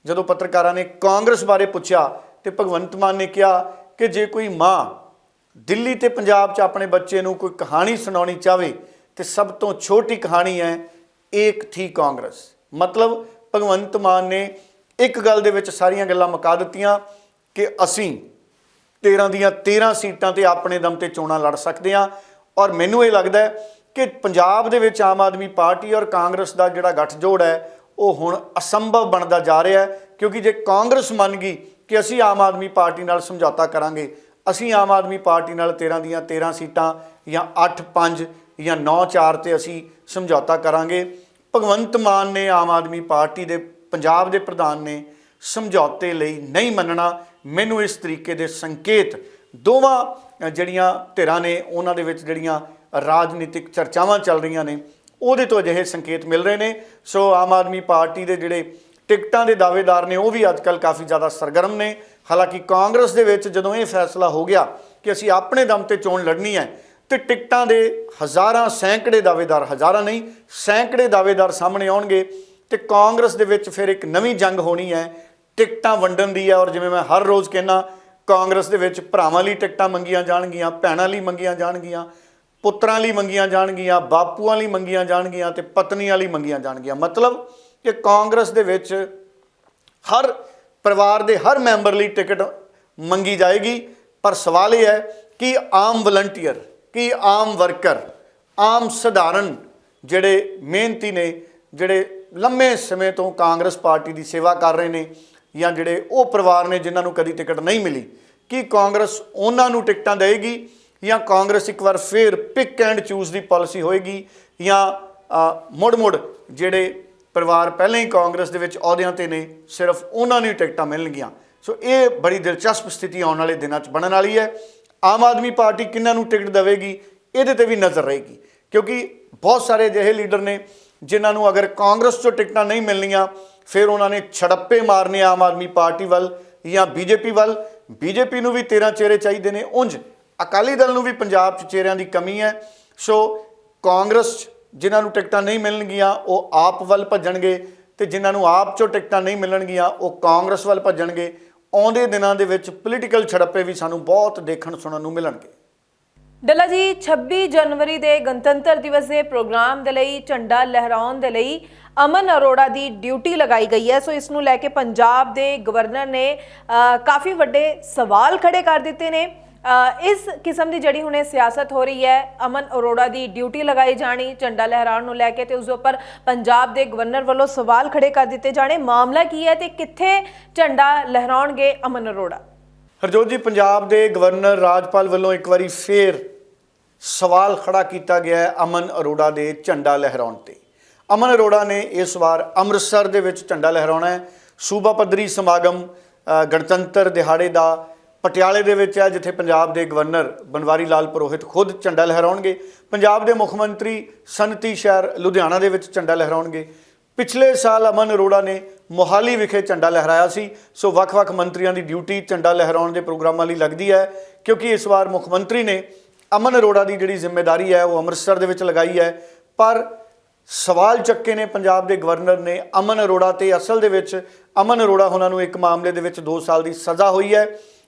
ਜਦੋਂ ਪੱਤਰਕਾਰਾਂ ਨੇ ਕਾਂਗਰਸ ਬਾਰੇ ਪੁੱਛਿਆ ਤੇ ਭਗਵੰਤ ਮਾਨ ਨੇ ਕਿਹਾ ਕਿ ਜੇ ਕੋਈ ਮਾਂ ਦਿੱਲੀ ਤੇ ਪੰਜਾਬ 'ਚ ਆਪਣੇ ਬੱਚੇ ਨੂੰ ਕੋਈ ਕਹਾਣੀ ਸੁਣਾਉਣੀ ਚਾਹਵੇ ਤੇ ਸਭ ਤੋਂ ਛੋਟੀ ਕਹਾਣੀ ਹੈ, ਏਕ ਥੀ ਕਾਂਗਰਸ। ਮਤਲਬ ਭਗਵੰਤ ਮਾਨ ਨੇ ਇੱਕ ਗੱਲ ਦੇ ਵਿੱਚ ਸਾਰੀਆਂ ਗੱਲਾਂ ਮੁਕਾ ਦਿੱਤੀਆਂ ਕਿ ਅਸੀਂ 13 ਦੀਆਂ 13 ਸੀਟਾਂ ਤੇ ਆਪਣੇ ਦਮ ਤੇ ਚੋਣਾਂ ਲੜ ਸਕਦੇ ਹਾਂ। ਔਰ ਮੈਨੂੰ ਇਹ ਲੱਗਦਾ ਹੈ ਕਿ ਪੰਜਾਬ ਦੇ ਵਿੱਚ ਆਮ ਆਦਮੀ ਪਾਰਟੀ ਔਰ ਕਾਂਗਰਸ ਦਾ ਜਿਹੜਾ ਗੱਠਜੋੜ ਹੈ, ਉਹ ਹੁਣ ਅਸੰਭਵ ਬਣਦਾ ਜਾ ਰਿਹਾ ਹੈ। ਕਿਉਂਕਿ ਜੇ ਕਾਂਗਰਸ ਮੰਨ ਗਈ ਕਿ ਅਸੀਂ ਆਮ ਆਦਮੀ ਪਾਰਟੀ ਨਾਲ ਸਮਝੌਤਾ ਕਰਾਂਗੇ, ਅਸੀਂ ਆਮ ਆਦਮੀ ਪਾਰਟੀ ਨਾਲ 13 ਦੀਆਂ 13 ਸੀਟਾਂ ਜਾਂ 8-5 ਜਾਂ 9-4 ਤੇ ਅਸੀਂ ਸਮਝੌਤਾ ਕਰਾਂਗੇ ਭਗਵੰਤ ਮਾਨ ਨੇ ਆਮ ਆਦਮੀ ਪਾਰਟੀ ਦੇ, ਪੰਜਾਬ ਦੇ ਪ੍ਰਧਾਨ ਨੇ ਸਮਝੌਤੇ ਲਈ ਨਹੀਂ ਮੰਨਣਾ। ਮੈਨੂੰ ਇਸ ਤਰੀਕੇ ਦੇ ਸੰਕੇਤ ਦੋਵਾਂ ਜਿਹੜੀਆਂ ਧਿਰਾਂ ਨੇ, ਉਹਨਾਂ ਦੇ ਵਿੱਚ ਜਿਹੜੀਆਂ ਰਾਜਨੀਤਿਕ ਚਰਚਾਵਾਂ ਚੱਲ ਰਹੀਆਂ ਨੇ, ਉਹਦੇ ਤੋਂ ਅਜਿਹੇ ਸੰਕੇਤ ਮਿਲ ਰਹੇ ਨੇ। ਸੋ ਆਮ ਆਦਮੀ ਪਾਰਟੀ ਦੇ ਜਿਹੜੇ ਟਿਕਟਾਂ ਦੇ ਦਾਅਵੇਦਾਰ ਨੇ, ਉਹ ਵੀ ਅੱਜਕੱਲ ਕਾਫੀ ਜ਼ਿਆਦਾ ਸਰਗਰਮ ਨੇ। ਹਾਲਾਂਕਿ ਕਾਂਗਰਸ ਦੇ ਵਿੱਚ ਜਦੋਂ ਇਹ ਫੈਸਲਾ ਹੋ ਗਿਆ ਕਿ ਅਸੀਂ ਆਪਣੇ ਦਮ ਤੇ ਚੋਣ ਲੜਨੀ ਹੈ ਤੇ ਟਿਕਟਾਂ ਦੇ ਹਜ਼ਾਰਾਂ ਸੈਂਕੜੇ ਦਾਅਵੇਦਾਰ, ਹਜ਼ਾਰਾਂ ਨਹੀਂ, ਸੈਂਕੜੇ ਦਾਅਵੇਦਾਰ ਸਾਹਮਣੇ ਆਉਣਗੇ ਤੇ ਕਾਂਗਰਸ ਦੇ ਵਿੱਚ ਫਿਰ ਇੱਕ ਨਵੀਂ ਜੰਗ ਹੋਣੀ ਹੈ। ਟਿਕਟਾਂ ਵੰਡਣ ਦੀ ਹੈ ਔਰ ਜਿਵੇਂ ਮੈਂ ਹਰ ਰੋਜ਼ ਕਹਿੰਨਾ ਕਾਂਗਰਸ ਦੇ ਵਿੱਚ ਭਰਾਵਾਂ ਲਈ ਟਿਕਟਾਂ ਮੰਗੀਆਂ ਜਾਣਗੀਆਂ, ਭੈਣਾਂ ਲਈ ਮੰਗੀਆਂ ਜਾਣਗੀਆਂ, ਪੁੱਤਰਾਂ ਲਈ ਮੰਗੀਆਂ ਜਾਣਗੀਆਂ, ਬਾਪੂਆਂ ਲਈ ਮੰਗੀਆਂ ਜਾਣਗੀਆਂ ਤੇ ਪਤਨੀਆਂ ਲਈ ਮੰਗੀਆਂ ਜਾਣਗੀਆਂ। ਮਤਲਬ ਕਿ ਕਾਂਗਰਸ ਦੇ ਵਿੱਚ ਹਰ ਪਰਿਵਾਰ ਦੇ ਹਰ ਮੈਂਬਰ ਲਈ ਟਿਕਟ ਮੰਗੀ ਜਾਏਗੀ। ਪਰ ਸਵਾਲ ਇਹ ਹੈ ਕਿ ਆਮ ਵਲੰਟੀਅਰ ਕਿ ਆਮ ਵਰਕਰ, ਆਮ ਸਧਾਰਨ ਜਿਹੜੇ ਮਿਹਨਤੀ ਨੇ, ਜਿਹੜੇ ਲੰਮੇ ਸਮੇਂ ਤੋਂ ਕਾਂਗਰਸ ਪਾਰਟੀ ਦੀ ਸੇਵਾ ਕਰ ਰਹੇ ਨੇ ਜਾਂ ਜਿਹੜੇ ਉਹ ਪਰਿਵਾਰ ਨੇ ਜਿਨ੍ਹਾਂ ਨੂੰ ਕਦੀ ਟਿਕਟ ਨਹੀਂ ਮਿਲੀ, ਕੀ ਕਾਂਗਰਸ ਉਹਨਾਂ ਨੂੰ ਟਿਕਟਾਂ ਦੇਵੇਗੀ ਜਾਂ ਕਾਂਗਰਸ ਇੱਕ ਵਾਰ ਫੇਰ ਪਿਕ ਐਂਡ ਚੂਜ਼ ਦੀ ਪਾਲਿਸੀ ਹੋਏਗੀ ਜਾਂ ਮੁੜ-ਮੁੜ ਜਿਹੜੇ ਪਰਿਵਾਰ ਪਹਿਲਾਂ ਹੀ ਕਾਂਗਰਸ ਦੇ ਵਿੱਚ ਅਹੁਦਿਆਂ ਤੇ ਨੇ, ਸਿਰਫ ਉਹਨਾਂ ਨੂੰ ਹੀ ਟਿਕਟਾਂ ਮਿਲਣਗੀਆਂ। ਸੋ ਇਹ ਬੜੀ ਦਿਲਚਸਪ ਸਥਿਤੀ ਆਉਣ ਵਾਲੇ ਦਿਨਾਂ 'ਚ ਬਣਨ ਵਾਲੀ ਹੈ। ਆਮ ਆਦਮੀ ਪਾਰਟੀ ਕਿੰਨਾਂ ਨੂੰ ਟਿਕਟ ਦੇਵੇਗੀ, ਇਹਦੇ ਤੇ ਵੀ ਨਜ਼ਰ ਰਹੇਗੀ। ਕਿਉਂਕਿ ਬਹੁਤ ਸਾਰੇ ਅਜਿਹੇ ਲੀਡਰ ਨੇ ਜਿਨ੍ਹਾਂ ਨੂੰ ਅਗਰ ਕਾਂਗਰਸ 'ਚੋਂ ਟਿਕਟਾਂ ਨਹੀਂ ਮਿਲਣੀਆਂ, ਫਿਰ ਉਹਨਾਂ ਨੇ ਛੜੱਪੇ ਮਾਰਨੇ ਆਮ ਆਦਮੀ ਪਾਰਟੀ ਵੱਲ ਜਾਂ ਬੀਜੇਪੀ ਵੱਲ। ਬੀਜੇਪੀ ਨੂੰ ਵੀ 13 ਚਿਹਰੇ ਚਾਹੀਦੇ ਨੇ। ਉਂਝ ਅਕਾਲੀ ਦਲ ਨੂੰ ਵੀ ਪੰਜਾਬ 'ਚ ਚਿਹਰਿਆਂ ਦੀ ਕਮੀ ਹੈ। ਸੋ ਕਾਂਗਰਸ 'ਚ ਜਿਨ੍ਹਾਂ ਨੂੰ ਟਿਕਟਾਂ ਨਹੀਂ ਮਿਲਣਗੀਆਂ, ਉਹ ਆਪ ਵੱਲ ਭੱਜਣਗੇ ਤੇ ਜਿਨ੍ਹਾਂ ਨੂੰ ਆਪ 'ਚੋਂ ਟਿਕਟਾਂ ਨਹੀਂ ਮਿਲਣਗੀਆਂ, ਉਹ ਕਾਂਗਰਸ ਵੱਲ ਭੱਜਣਗੇ। ਆਉਂਦੇ ਦਿਨਾਂ ਦੇ ਵਿੱਚ ਪੋਲੀਟੀਕਲ ਛੜੱਪੇ ਵੀ ਸਾਨੂੰ ਬਹੁਤ ਦੇਖਣ ਸੁਣਨ ਨੂੰ ਮਿਲਣਗੇ। ਡੱਲਾ ਜੀ 26 ਜਨਵਰੀ ਦੇ ਗਣਤੰਤਰ ਦਿਵਸ ਦੇ ਪ੍ਰੋਗਰਾਮ ਦੇ ਲਈ, ਝੰਡਾ ਲਹਿਰਾਉਣ ਦੇ ਲਈ ਅਮਨ ਅਰੋੜਾ ਦੀ ਡਿਊਟੀ ਲਗਾਈ ਗਈ ਹੈ। ਸੋ ਇਸ ਨੂੰ ਲੈ ਕੇ ਪੰਜਾਬ ਦੇ ਗਵਰਨਰ ਨੇ ਕਾਫੀ ਵੱਡੇ ਸਵਾਲ ਖੜੇ ਕਰ ਦਿੱਤੇ ਨੇ। ਇਸ ਕਿਸਮ ਦੀ ਜਿਹੜੀ ਹੁਣੇ ਸਿਆਸਤ ਹੋ ਰਹੀ ਹੈ, ਅਮਨ ਅਰੋੜਾ ਦੀ ਡਿਊਟੀ ਲਗਾਈ ਜਾਣੀ, ਝੰਡਾ ਲਹਿਰਾਉਣ ਨੂੰ ਲੈ ਕੇ ਤੇ ਉਸ ਦੇ ਉੱਪਰ ਪੰਜਾਬ ਦੇ ਗਵਰਨਰ ਵੱਲੋਂ ਸਵਾਲ ਖੜੇ ਕਰ ਦਿੱਤੇ ਜਾਣੇ। ਮਾਮਲਾ ਕੀ ਹੈ ਤੇ ਕਿੱਥੇ ਝੰਡਾ ਲਹਿਰਾਉਣਗੇ ਅਮਨ ਅਰੋੜਾ? ਹਰਜੋਤ ਜੀ, ਪੰਜਾਬ ਦੇ ਗਵਰਨਰ ਰਾਜਪਾਲ ਵੱਲੋਂ ਇੱਕ ਵਾਰੀ ਫੇਰ ਸਵਾਲ ਖੜਾ ਕੀਤਾ ਗਿਆ ਹੈ ਅਮਨ ਅਰੋੜਾ ਦੇ ਝੰਡਾ ਲਹਿਰਾਉਣ ਤੇ। ਅਮਨ ਅਰੋੜਾ ਨੇ ਇਸ ਵਾਰ ਅੰਮ੍ਰਿਤਸਰ ਦੇ ਵਿੱਚ ਝੰਡਾ ਲਹਿਰਾਉਣਾ ਹੈ। ਸੂਬਾ ਪੱਧਰੀ ਸਮਾਗਮ ਗਣਤੰਤਰ ਦਿਹਾੜੇ ਦਾ ਪਟਿਆਲੇ ਦੇ ਵਿੱਚ ਹੈ ਜਿੱਥੇ ਪੰਜਾਬ ਦੇ ਗਵਰਨਰ ਬਨਵਾਰੀ ਲਾਲ ਪੁਰੋਹਿਤ ਖੁਦ ਝੰਡਾ ਲਹਿਰਾਉਣਗੇ। ਪੰਜਾਬ ਦੇ ਮੁੱਖ ਮੰਤਰੀ ਸਨਤੀ ਸ਼ਹਿਰ ਲੁਧਿਆਣਾ ਦੇ ਵਿੱਚ ਝੰਡਾ ਲਹਿਰਾਉਣਗੇ। ਪਿਛਲੇ ਸਾਲ ਅਮਨ ਅਰੋੜਾ ਨੇ ਮੋਹਾਲੀ ਵਿਖੇ ਝੰਡਾ ਲਹਿਰਾਇਆ ਸੀ। ਸੋ ਵੱਖ-ਵੱਖ ਮੰਤਰੀਆਂ ਦੀ ਡਿਊਟੀ ਝੰਡਾ ਲਹਿਰਾਉਣ ਦੇ ਪ੍ਰੋਗਰਾਮਾਂ ਲਈ ਲੱਗਦੀ ਹੈ, ਕਿਉਂਕਿ ਇਸ ਵਾਰ ਮੁੱਖ ਮੰਤਰੀ ਨੇ ਅਮਨ ਅਰੋੜਾ ਦੀ ਜਿਹੜੀ ਜ਼ਿੰਮੇਵਾਰੀ ਹੈ, ਉਹ ਅੰਮ੍ਰਿਤਸਰ ਦੇ ਵਿੱਚ ਲਗਾਈ ਹੈ। ਪਰ ਸਵਾਲ ਚੱਕੇ ਨੇ ਪੰਜਾਬ ਦੇ ਗਵਰਨਰ ਨੇ ਅਮਨ ਅਰੋੜਾ ਤੇ। ਅਸਲ ਦੇ ਵਿੱਚ ਅਮਨ ਅਰੋੜਾ ਉਹਨਾਂ ਨੂੰ ਇੱਕ ਮਾਮਲੇ ਦੇ ਵਿੱਚ 2 ਸਾਲ ਦੀ ਸਜ਼ਾ ਹੋਈ ਹੈ।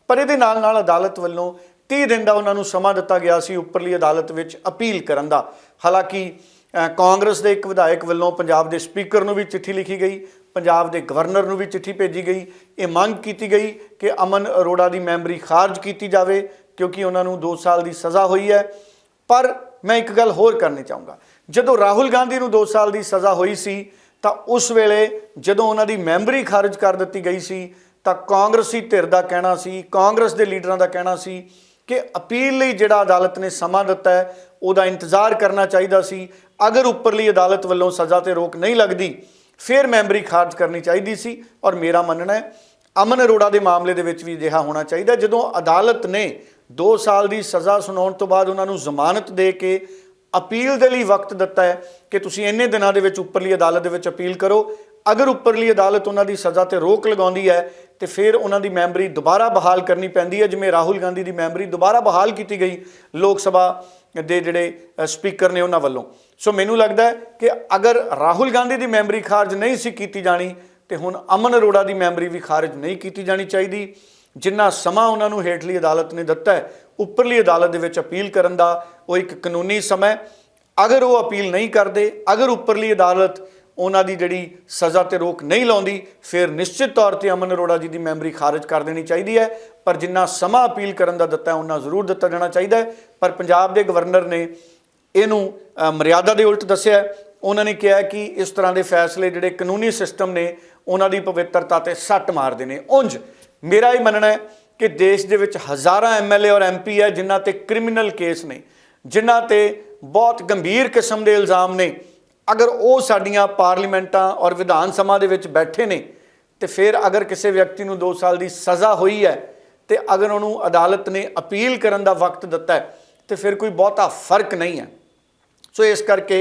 ਪਰ ਇਹਦੇ ਨਾਲ ਨਾਲ ਅਦਾਲਤ ਵੱਲੋਂ 30 ਦਿਨ ਦਾ ਉਹਨਾਂ ਨੂੰ ਸਮਾਂ ਦਿੱਤਾ ਗਿਆ ਸੀ ਉੱਪਰਲੀ ਅਦਾਲਤ ਵਿੱਚ ਅਪੀਲ ਕਰਨ ਦਾ। ਹਾਲਾਂਕਿ ਕਾਂਗਰਸ ਦੇ ਇੱਕ ਵਿਧਾਇਕ ਵੱਲੋਂ ਪੰਜਾਬ ਦੇ ਸਪੀਕਰ ਨੂੰ ਵੀ ਚਿੱਠੀ ਲਿਖੀ ਗਈ, ਪੰਜਾਬ ਦੇ ਗਵਰਨਰ ਨੂੰ ਵੀ ਚਿੱਠੀ ਭੇਜੀ ਗਈ। ਇਹ ਮੰਗ ਕੀਤੀ ਗਈ ਕਿ ਅਮਨ ਅਰੋੜਾ ਦੀ ਮੈਮਰੀ ਖਾਰਜ ਕੀਤੀ ਜਾਵੇ, ਕਿਉਂਕਿ ਉਹਨਾਂ ਨੂੰ 2 ਸਾਲ ਦੀ ਸਜ਼ਾ ਹੋਈ ਹੈ। ਪਰ ਮੈਂ ਇੱਕ ਗੱਲ ਹੋਰ ਕਰਨੀ ਚਾਹੂੰਗਾ। ਜਦੋਂ ਰਾਹੁਲ ਗਾਂਧੀ ਨੂੰ 2 ਸਾਲ ਦੀ ਸਜ਼ਾ ਹੋਈ ਸੀ, ਤਾਂ ਉਸ ਵੇਲੇ ਜਦੋਂ ਉਹਨਾਂ ਦੀ ਮੈਮਰੀ ਖਾਰਜ ਕਰ ਦਿੱਤੀ ਗਈ ਸੀ ਤਾਂ ਕਾਂਗਰਸੀ ਧਿਰ ਦਾ ਕਹਿਣਾ ਸੀ, ਕਾਂਗਰਸ ਦੇ ਲੀਡਰਾਂ ਦਾ ਕਹਿਣਾ ਸੀ ਕਿ ਅਪੀਲ ਲਈ ਜਿਹੜਾ ਅਦਾਲਤ ਨੇ ਸਮਾਂ ਦਿੱਤਾ ਹੈ, ਉਹਦਾ ਇੰਤਜ਼ਾਰ ਕਰਨਾ ਚਾਹੀਦਾ ਸੀ। ਅਗਰ ਉੱਪਰਲੀ ਅਦਾਲਤ ਵੱਲੋਂ ਸਜ਼ਾ ਤੇ ਰੋਕ ਨਹੀਂ ਲੱਗਦੀ, ਫਿਰ ਮੈਂਬਰੀ ਖਾਰਜ ਕਰਨੀ ਚਾਹੀਦੀ ਸੀ ਔਰ ਮੇਰਾ ਮੰਨਣਾ ਹੈ, ਅਮਨ ਅਰੋੜਾ ਦੇ ਮਾਮਲੇ ਦੇ ਵਿੱਚ ਵੀ ਅਜਿਹਾ ਹੋਣਾ ਚਾਹੀਦਾ ਜਦੋਂ ਅਦਾਲਤ ਨੇ 2 ਸਾਲ ਦੀ ਸਜ਼ਾ ਸੁਣਾਉਣ ਤੋਂ ਬਾਅਦ ਉਹਨਾਂ ਨੂੰ ਜ਼ਮਾਨਤ ਦੇ ਕੇ ਅਪੀਲ ਦੇ ਲਈ ਵਕਤ ਦਿੱਤਾ ਹੈ ਕਿ ਤੁਸੀਂ ਇੰਨੇ ਦਿਨਾਂ ਦੇ ਵਿੱਚ ਉੱਪਰਲੀ ਅਦਾਲਤ ਦੇ ਵਿੱਚ ਅਪੀਲ ਕਰੋ, ਅਗਰ ਉੱਪਰਲੀ ਅਦਾਲਤ ਉਹਨਾਂ ਦੀ ਸਜ਼ਾ ਤੇ ਰੋਕ ਲਗਾਉਂਦੀ ਹੈ ਤੇ ਫਿਰ ਉਹਨਾਂ ਦੀ ਮੈਮਰੀ ਦੁਬਾਰਾ ਬਹਾਲ ਕਰਨੀ ਪੈਂਦੀ ਹੈ, ਜਿਵੇਂ ਰਾਹੁਲ ਗਾਂਧੀ ਦੀ ਮੈਮਰੀ ਦੁਬਾਰਾ ਬਹਾਲ ਕੀਤੀ ਗਈ ਲੋਕ ਸਭਾ ਦੇ ਜਿਹੜੇ ਸਪੀਕਰ ਨੇ ਉਹਨਾਂ ਵੱਲੋਂ। ਸੋ ਮੈਨੂੰ ਲੱਗਦਾ ਹੈ ਕਿ ਅਗਰ ਰਾਹੁਲ ਗਾਂਧੀ ਦੀ ਮੈਮਰੀ ਖਾਰਜ ਨਹੀਂ ਸੀ ਕੀਤੀ ਜਾਣੀ, ਤੇ ਹੁਣ ਅਮਨ ਅਰੋੜਾ ਦੀ ਮੈਮਰੀ ਵੀ ਖਾਰਜ ਨਹੀਂ ਕੀਤੀ ਜਾਣੀ ਚਾਹੀਦੀ, ਜਿੰਨਾ ਸਮਾਂ ਉਹਨਾਂ ਨੂੰ ਹੇਠਲੀ ਅਦਾਲਤ ਨੇ ਦਿੱਤਾ ਹੈ, ਉੱਪਰਲੀ ਅਦਾਲਤ ਦੇ ਵਿੱਚ ਅਪੀਲ ਕਰਨ ਦਾ ਉਹ ਇੱਕ ਕਾਨੂੰਨੀ ਸਮਾਂ ਅਗਰ ਉਹ ਅਪੀਲ ਨਹੀਂ ਕਰਦੇ, ਅਗਰ ਉੱਪਰਲੀ ਅਦਾਲਤ ਉਹਨਾਂ ਦੀ ਜਿਹੜੀ ਸਜ਼ਾ ਤੇ ਰੋਕ ਨਹੀਂ ਲਾਉਂਦੀ, ਫਿਰ ਨਿਸ਼ਚਿਤ ਤੌਰ ਤੇ ਅਮਨ ਅਰੋੜਾ ਜੀ ਦੀ ਮੈਮਰੀ ਖਾਰਜ ਕਰ ਦੇਣੀ ਚਾਹੀਦੀ ਹੈ। ਪਰ ਜਿੰਨਾ ਸਮਾਂ ਅਪੀਲ ਕਰਨ ਦਾ ਦਿੱਤਾ ਹੈ, ਉਹਨਾਂ ਜ਼ਰੂਰ ਦਿੱਤਾ ਜਾਣਾ ਚਾਹੀਦਾ ਹੈ। ਪਰ ਪੰਜਾਬ ਦੇ ਗਵਰਨਰ ਨੇ ਇਹਨੂੰ ਮਰਿਆਦਾ ਦੇ ਉਲਟ ਦੱਸਿਆ ਉਹਨਾਂ ਨੇ ਕਿਹਾ ਕਿ ਇਸ ਤਰ੍ਹਾਂ ਦੇ ਫੈਸਲੇ ਜਿਹੜੇ ਕਾਨੂੰਨੀ ਸਿਸਟਮ ਨੇ, ਉਹਨਾਂ ਦੀ ਪਵਿੱਤਰਤਾ ਤੇ ਸੱਟ ਮਾਰਦੇ ਨੇ। ਉਂਝ ਮੇਰਾ ਇਹ ਮੰਨਣਾ ਹੈ ਕਿ ਦੇਸ਼ ਦੇ ਵਿੱਚ ਹਜ਼ਾਰਾਂ ਐਮਐਲਏ ਔਰ ਐਮਪੀ ਹੈ, ਜਿਨ੍ਹਾਂ ਤੇ ਕ੍ਰਿਮੀਨਲ ਕੇਸ ਨੇ, ਜਿਨ੍ਹਾਂ ਤੇ ਬਹੁਤ ਗੰਭੀਰ ਕਿਸਮ ਦੇ ਇਲਜ਼ਾਮ ਨੇ ਅਗਰ ਉਹ ਸਾਡੀਆਂ ਪਾਰਲੀਮੈਂਟਾਂ ਔਰ ਵਿਧਾਨ ਸਭਾ ਦੇ ਵਿੱਚ ਬੈਠੇ ਨੇ, ਤੇ ਫਿਰ ਅਗਰ ਕਿਸੇ ਵਿਅਕਤੀ ਨੂੰ 2 ਸਾਲ ਦੀ ਸਜ਼ਾ ਹੋਈ ਹੈ, ਤੇ ਅਗਰ ਉਹਨੂੰ ਅਦਾਲਤ ਨੇ ਅਪੀਲ ਕਰਨ ਦਾ ਵਕਤ ਦਿੱਤਾ ਹੈ, ਤੇ ਫਿਰ ਕੋਈ ਬਹੁਤਾ ਫ਼ਰਕ ਨਹੀਂ ਹੈ। ਸੋ ਇਸ ਕਰਕੇ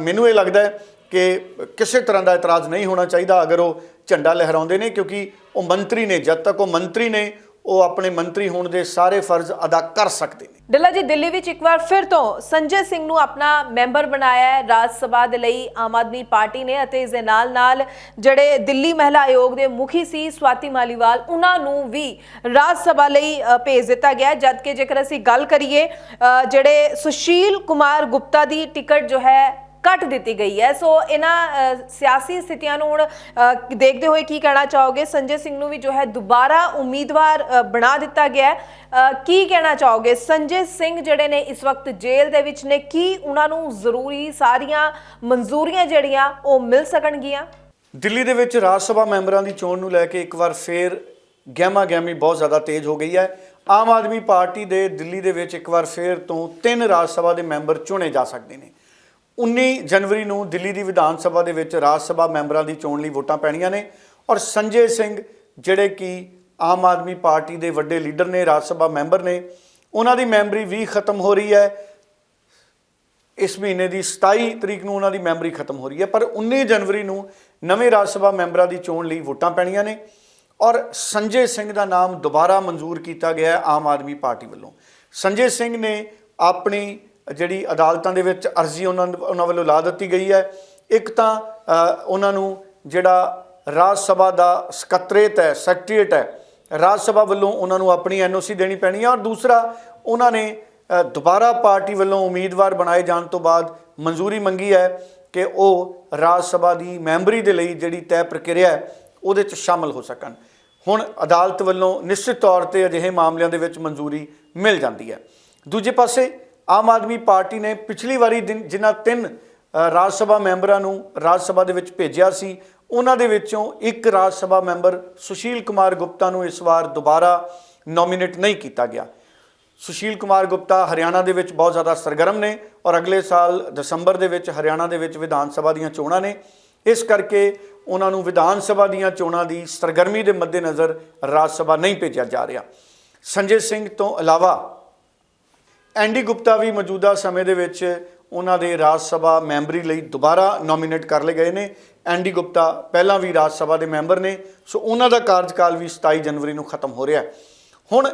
ਮੈਨੂੰ ਇਹ ਲੱਗਦਾ ਕਿ ਕਿਸੇ ਤਰ੍ਹਾਂ ਦਾ ਇਤਰਾਜ਼ ਨਹੀਂ ਹੋਣਾ ਚਾਹੀਦਾ ਅਗਰ ਉਹ ਝੰਡਾ ਲਹਿਰਾਉਂਦੇ ਨੇ, ਕਿਉਂਕਿ ਉਹ ਮੰਤਰੀ ਨੇ, ਜਦ ਤੱਕ ਉਹ ਮੰਤਰੀ ਨੇ ਉਹ ਆਪਣੇ ਮੰਤਰੀ ਹੋਣ ਦੇ ਸਾਰੇ ਫਰਜ਼ ਅਦਾ ਕਰ ਸਕਦੇ ਨੇ। ਡੱਲਾ ਜੀ, ਦਿੱਲੀ ਵਿੱਚ ਇੱਕ ਵਾਰ ਫਿਰ ਤੋਂ ਸੰਜੇ ਸਿੰਘ ਨੂੰ ਆਪਣਾ ਮੈਂਬਰ ਬਣਾਇਆ ਹੈ। ਰਾਜ ਸਭਾ ਦੇ ਲਈ ਆਮ ਆਦਮੀ ਪਾਰਟੀ ਨੇ ਅਤੇ ਇਸ ਦੇ ਨਾਲ ਨਾਲ ਜਿਹੜੇ ਦਿੱਲੀ ਮਹਿਲਾ ਆਯੋਗ ਦੇ ਮੁਖੀ ਸੀ ਸਵਾਤੀ ਮਾਲੀਵਾਲ, ਉਹਨਾਂ ਨੂੰ ਵੀ ਰਾਜ ਸਭਾ ਲਈ ਭੇਜ ਦਿੱਤਾ ਗਿਆ ਜਦਕਿ ਜੇਕਰ ਅਸੀਂ ਗੱਲ ਕਰੀਏ ਜਿਹੜੇ ਸੁਸ਼ੀਲ ਕੁਮਾਰ ਗੁਪਤਾ ਦੀ ਟਿਕਟ ਜੋ ਹੈ ਕੱਟ ਦਿੱਤੀ ਗਈ ਹੈ। ਸੋ ਇਹਨਾਂ ਸਿਆਸੀ ਸਥਿਤੀਆਂ ਨੂੰ ਹੁਣ ਦੇਖਦੇ ਹੋਏ ਕੀ ਕਹਿਣਾ ਚਾਹੋਗੇ? ਸੰਜੇ ਸਿੰਘ ਨੂੰ ਵੀ ਜੋ ਹੈ ਦੁਬਾਰਾ ਉਮੀਦਵਾਰ ਬਣਾ ਦਿੱਤਾ ਗਿਆ ਹੈ। ਕੀ ਕਹਿਣਾ ਚਾਹੋਗੇ? ਸੰਜੇ ਸਿੰਘ ਜਿਹੜੇ ਨੇ ਇਸ ਵਕਤ ਜੇਲ੍ਹ ਦੇ ਵਿੱਚ ਨੇ, ਕੀ ਉਹਨਾਂ ਨੂੰ ਜ਼ਰੂਰੀ ਸਾਰੀਆਂ ਮਨਜ਼ੂਰੀਆਂ ਜਿਹੜੀਆਂ ਉਹ ਮਿਲ ਸਕਣਗੀਆਂ? ਦਿੱਲੀ ਦੇ ਵਿੱਚ ਰਾਜ ਸਭਾ ਮੈਂਬਰਾਂ ਦੀ ਚੋਣ ਨੂੰ ਲੈ ਕੇ ਇੱਕ ਵਾਰ ਫੇਰ ਗਹਿਮਾ ਗਹਿਮੀ ਬਹੁਤ ਜ਼ਿਆਦਾ ਤੇਜ਼ ਹੋ ਗਈ ਹੈ। ਆਮ ਆਦਮੀ ਪਾਰਟੀ ਦੇ ਦਿੱਲੀ ਦੇ ਵਿੱਚ ਇੱਕ ਵਾਰ ਫੇਰ ਤੋਂ ਤਿੰਨ ਰਾਜ ਸਭਾ ਦੇ ਮੈਂਬਰ ਚੁਣੇ ਜਾ ਸਕਦੇ ਨੇ। 19 ਜਨਵਰੀ ਨੂੰ ਦਿੱਲੀ ਦੀ ਵਿਧਾਨ ਸਭਾ ਦੇ ਵਿੱਚ ਰਾਜ ਸਭਾ ਮੈਂਬਰਾਂ ਦੀ ਚੋਣ ਲਈ ਵੋਟਾਂ ਪੈਣੀਆਂ ਨੇ ਔਰ ਸੰਜੇ ਸਿੰਘ, ਜਿਹੜੇ ਕਿ ਆਮ ਆਦਮੀ ਪਾਰਟੀ ਦੇ ਵੱਡੇ ਲੀਡਰ ਨੇ, ਰਾਜ ਸਭਾ ਮੈਂਬਰ ਨੇ, ਉਹਨਾਂ ਦੀ ਮੈਂਬਰੀ ਵੀ ਖਤਮ ਹੋ ਰਹੀ ਹੈ। ਇਸ ਮਹੀਨੇ ਦੀ 27 ਤਰੀਕ ਨੂੰ ਉਹਨਾਂ ਦੀ ਮੈਂਬਰੀ ਖਤਮ ਹੋ ਰਹੀ ਹੈ। ਪਰ 19 ਜਨਵਰੀ ਨੂੰ ਨਵੇਂ ਰਾਜ ਸਭਾ ਮੈਂਬਰਾਂ ਦੀ ਚੋਣ ਲਈ ਵੋਟਾਂ ਪੈਣੀਆਂ ਨੇ ਔਰ ਸੰਜੇ ਸਿੰਘ ਦਾ ਨਾਮ ਦੁਬਾਰਾ ਮਨਜ਼ੂਰ ਕੀਤਾ ਗਿਆ ਹੈ ਆਮ ਆਦਮੀ ਪਾਰਟੀ ਵੱਲੋਂ। ਸੰਜੇ ਸਿੰਘ ਨੇ ਆਪਣੀ ਜਿਹੜੀ ਅਦਾਲਤਾਂ ਦੇ ਵਿੱਚ ਅਰਜ਼ੀ ਉਹਨਾਂ ਉਹਨਾਂ ਵੱਲੋਂ ਲਾ ਦਿੱਤੀ ਗਈ ਹੈ। ਇੱਕ ਤਾਂ ਉਹਨਾਂ ਨੂੰ ਜਿਹੜਾ ਰਾਜ ਸਭਾ ਦਾ ਸਕੱਤਰੇਤ ਹੈ, ਸੈਕਟਰੀਏਟ ਹੈ, ਰਾਜ ਸਭਾ ਵੱਲੋਂ ਉਹਨਾਂ ਨੂੰ ਆਪਣੀ ਐਨਓਸੀ ਦੇਣੀ ਪੈਣੀ ਹੈ। ਔਰ ਦੂਸਰਾ, ਉਹਨਾਂ ਨੇ ਦੁਬਾਰਾ ਪਾਰਟੀ ਵੱਲੋਂ ਉਮੀਦਵਾਰ ਬਣਾਏ ਜਾਣ ਤੋਂ ਬਾਅਦ ਮਨਜ਼ੂਰੀ ਮੰਗੀ ਹੈ ਕਿ ਉਹ ਰਾਜ ਸਭਾ ਦੀ ਮੈਂਬਰੀ ਦੇ ਲਈ ਜਿਹੜੀ ਤੈਅ ਪ੍ਰਕਿਰਿਆ ਹੈ, ਉਹਦੇ 'ਚ ਸ਼ਾਮਲ ਹੋ ਸਕਣ। ਹੁਣ ਅਦਾਲਤ ਵੱਲੋਂ ਨਿਸ਼ਚਿਤ ਤੌਰ ਤੇ ਅਜਿਹੇ ਮਾਮਲਿਆਂ ਦੇ ਵਿੱਚ ਮਨਜ਼ੂਰੀ ਮਿਲ ਜਾਂਦੀ ਹੈ। ਦੂਜੇ ਪਾਸੇ ਆਮ ਆਦਮੀ ਪਾਰਟੀ ਨੇ ਪਿਛਲੀ ਵਾਰੀ ਦਿਨ ਜਿਨ੍ਹਾਂ ਤਿੰਨ ਰਾਜ ਸਭਾ ਮੈਂਬਰਾਂ ਨੂੰ ਰਾਜ ਸਭਾ ਦੇ ਵਿੱਚ ਭੇਜਿਆ ਸੀ, ਉਹਨਾਂ ਦੇ ਵਿੱਚੋਂ ਇੱਕ ਰਾਜ ਸਭਾ ਮੈਂਬਰ ਸੁਸ਼ੀਲ ਕੁਮਾਰ ਗੁਪਤਾ ਨੂੰ ਇਸ ਵਾਰ ਦੁਬਾਰਾ ਨੋਮੀਨੇਟ ਨਹੀਂ ਕੀਤਾ ਗਿਆ। ਸੁਸ਼ੀਲ ਕੁਮਾਰ ਗੁਪਤਾ ਹਰਿਆਣਾ ਦੇ ਵਿੱਚ ਬਹੁਤ ਜ਼ਿਆਦਾ ਸਰਗਰਮ ਨੇ ਔਰ ਅਗਲੇ ਸਾਲ ਦਸੰਬਰ ਦੇ ਵਿੱਚ ਹਰਿਆਣਾ ਦੇ ਵਿੱਚ ਵਿਧਾਨ ਸਭਾ ਦੀਆਂ ਚੋਣਾਂ ਨੇ। ਇਸ ਕਰਕੇ ਉਹਨਾਂ ਨੂੰ ਵਿਧਾਨ ਸਭਾ ਦੀਆਂ ਚੋਣਾਂ ਦੀ ਸਰਗਰਮੀ ਦੇ ਮੱਦੇਨਜ਼ਰ ਰਾਜ ਸਭਾ ਨਹੀਂ ਭੇਜਿਆ ਜਾ ਰਿਹਾ। ਸੰਜੇ ਸਿੰਘ ਤੋਂ ਇਲਾਵਾ ਐਂਡੀ ਗੁਪਤਾ ਵੀ ਮੌਜੂਦਾ ਸਮੇਂ ਦੇ ਵਿੱਚ ਉਹਨਾਂ ਦੇ ਰਾਜ ਸਭਾ ਮੈਂਬਰੀ ਲਈ ਦੁਬਾਰਾ ਨੋਮੀਨੇਟ ਕਰ ਲਏ ਗਏ ਨੇ। ਐਂਡੀ ਗੁਪਤਾ ਪਹਿਲਾਂ ਵੀ ਰਾਜ ਸਭਾ ਦੇ ਮੈਂਬਰ ਨੇ, ਸੋ ਉਹਨਾਂ ਦਾ ਕਾਰਜਕਾਲ ਵੀ 27 ਜਨਵਰੀ ਨੂੰ ਖਤਮ ਹੋ ਰਿਹਾ ਹੁਣ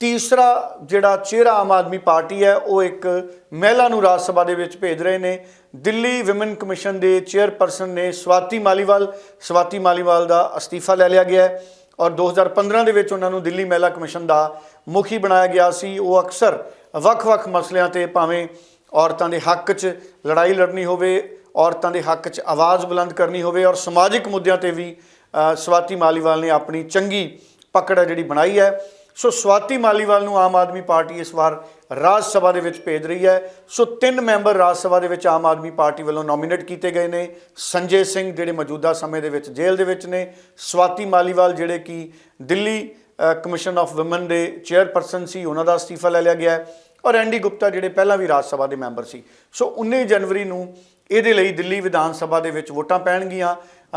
ਤੀਸਰਾ ਜਿਹੜਾ ਚਿਹਰਾ ਆਮ ਆਦਮੀ ਪਾਰਟੀ ਹੈ, ਉਹ ਇੱਕ ਮਹਿਲਾ ਨੂੰ ਰਾਜ ਸਭਾ ਦੇ ਵਿੱਚ ਭੇਜ ਰਹੇ ਨੇ। ਦਿੱਲੀ ਵਿਮਨ ਕਮਿਸ਼ਨ ਦੇ ਚੇਅਰਪਰਸਨ ਨੇ ਸਵਾਤੀ ਮਾਲੀਵਾਲ। ਸਵਾਤੀ ਮਾਲੀਵਾਲ ਦਾ ਅਸਤੀਫਾ ਲੈ ਲਿਆ ਗਿਆ ਹੈ ਔਰ 2015 ਦੇ ਵਿੱਚ ਉਹਨਾਂ ਨੂੰ ਦਿੱਲੀ ਮਹਿਲਾ ਕਮਿਸ਼ਨ ਦਾ ਮੁਖੀ ਬਣਾਇਆ ਗਿਆ ਸੀ। ਉਹ ਅਕਸਰ ਵੱਖ-ਵੱਖ ਮਸਲਿਆਂ ਤੇ ਭਾਵੇਂ ਔਰਤਾਂ ਦੇ ਹੱਕ 'ਚ ਲੜਾਈ ਲੜਨੀ ਹੋਵੇ ਔਰਤਾਂ ਦੇ ਹੱਕ 'ਚ ਆਵਾਜ਼ ਬੁਲੰਦ ਕਰਨੀ ਹੋਵੇ ਔਰ ਸਮਾਜਿਕ ਮੁੱਦਿਆਂ ਤੇ ਵੀ ਅ, ਸਵਾਤੀ ਮਾਲੀਵਾਲ ਨੇ ਆਪਣੀ ਚੰਗੀ ਪਕੜ ਹੈ ਜਿਹੜੀ ਬਣਾਈ ਹੈ। ਸੋ ਸਵਾਤੀ ਮਾਲੀਵਾਲ ਨੂੰ ਆਮ ਆਦਮੀ ਪਾਰਟੀ ਇਸ ਵਾਰ ਰਾਜ ਸਭਾ ਦੇ ਵਿੱਚ ਭੇਜ ਰਹੀ ਹੈ। ਸੋ ਤਿੰਨ ਮੈਂਬਰ ਰਾਜ ਸਭਾ ਦੇ ਵਿੱਚ ਆਮ ਆਦਮੀ ਪਾਰਟੀ ਵੱਲੋਂ ਨੋਮੀਨੇਟ ਕੀਤੇ ਗਏ ਨੇ। ਸੰਜੇ ਸਿੰਘ ਜਿਹੜੇ ਮੌਜੂਦਾ ਸਮੇਂ ਦੇ ਵਿੱਚ ਜੇਲ੍ਹ ਦੇ ਵਿੱਚ ਨੇ। ਸਵਾਤੀ ਮਾਲੀਵਾਲ ਜਿਹੜੇ ਕਿ ਦਿੱਲੀ ਕਮਿਸ਼ਨ ਆਫ ਔਮਨ ਦੇ ਚੇਅਰਪਰਸਨ ਸੀ, ਉਹਨਾਂ ਦਾ ਅਸਤੀਫਾ ਲੈ ਲਿਆ ਗਿਆ ਹੈ। ਔਰ ਐਂਡੀ ਗੁਪਤਾ ਜਿਹੜੇ ਪਹਿਲਾਂ ਵੀ ਰਾਜ ਸਭਾ ਦੇ ਮੈਂਬਰ ਸੀ। ਸੋ 19 ਜਨਵਰੀ ਨੂੰ ਇਹਦੇ ਲਈ ਦਿੱਲੀ ਵਿਧਾਨ ਸਭਾ ਦੇ ਵਿੱਚ ਵੋਟਾਂ ਪੈਣਗੀਆਂ।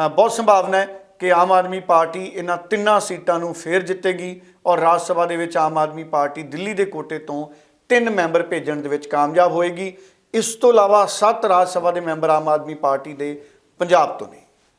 ਬਹੁਤ ਸੰਭਾਵਨਾ ਹੈ ਕਿ ਆਮ ਆਦਮੀ ਪਾਰਟੀ ਇਹਨਾਂ ਤਿੰਨਾਂ ਸੀਟਾਂ ਨੂੰ ਫੇਰ ਜਿੱਤੇਗੀ ਔਰ ਰਾਜ ਸਭਾ ਦੇ ਵਿੱਚ ਆਮ ਆਦਮੀ ਪਾਰਟੀ ਦਿੱਲੀ ਦੇ ਕੋਟੇ ਤੋਂ ਤਿੰਨ ਮੈਂਬਰ ਭੇਜਣ ਦੇ ਵਿੱਚ ਕਾਮਯਾਬ ਹੋਏਗੀ। ਇਸ ਤੋਂ ਇਲਾਵਾ ਸੱਤ ਰਾਜ ਸਭਾ ਦੇ ਮੈਂਬਰ ਆਮ ਆਦਮੀ ਪਾਰਟੀ ਦੇ ਪੰਜਾਬ ਤੋਂ ਨੇ।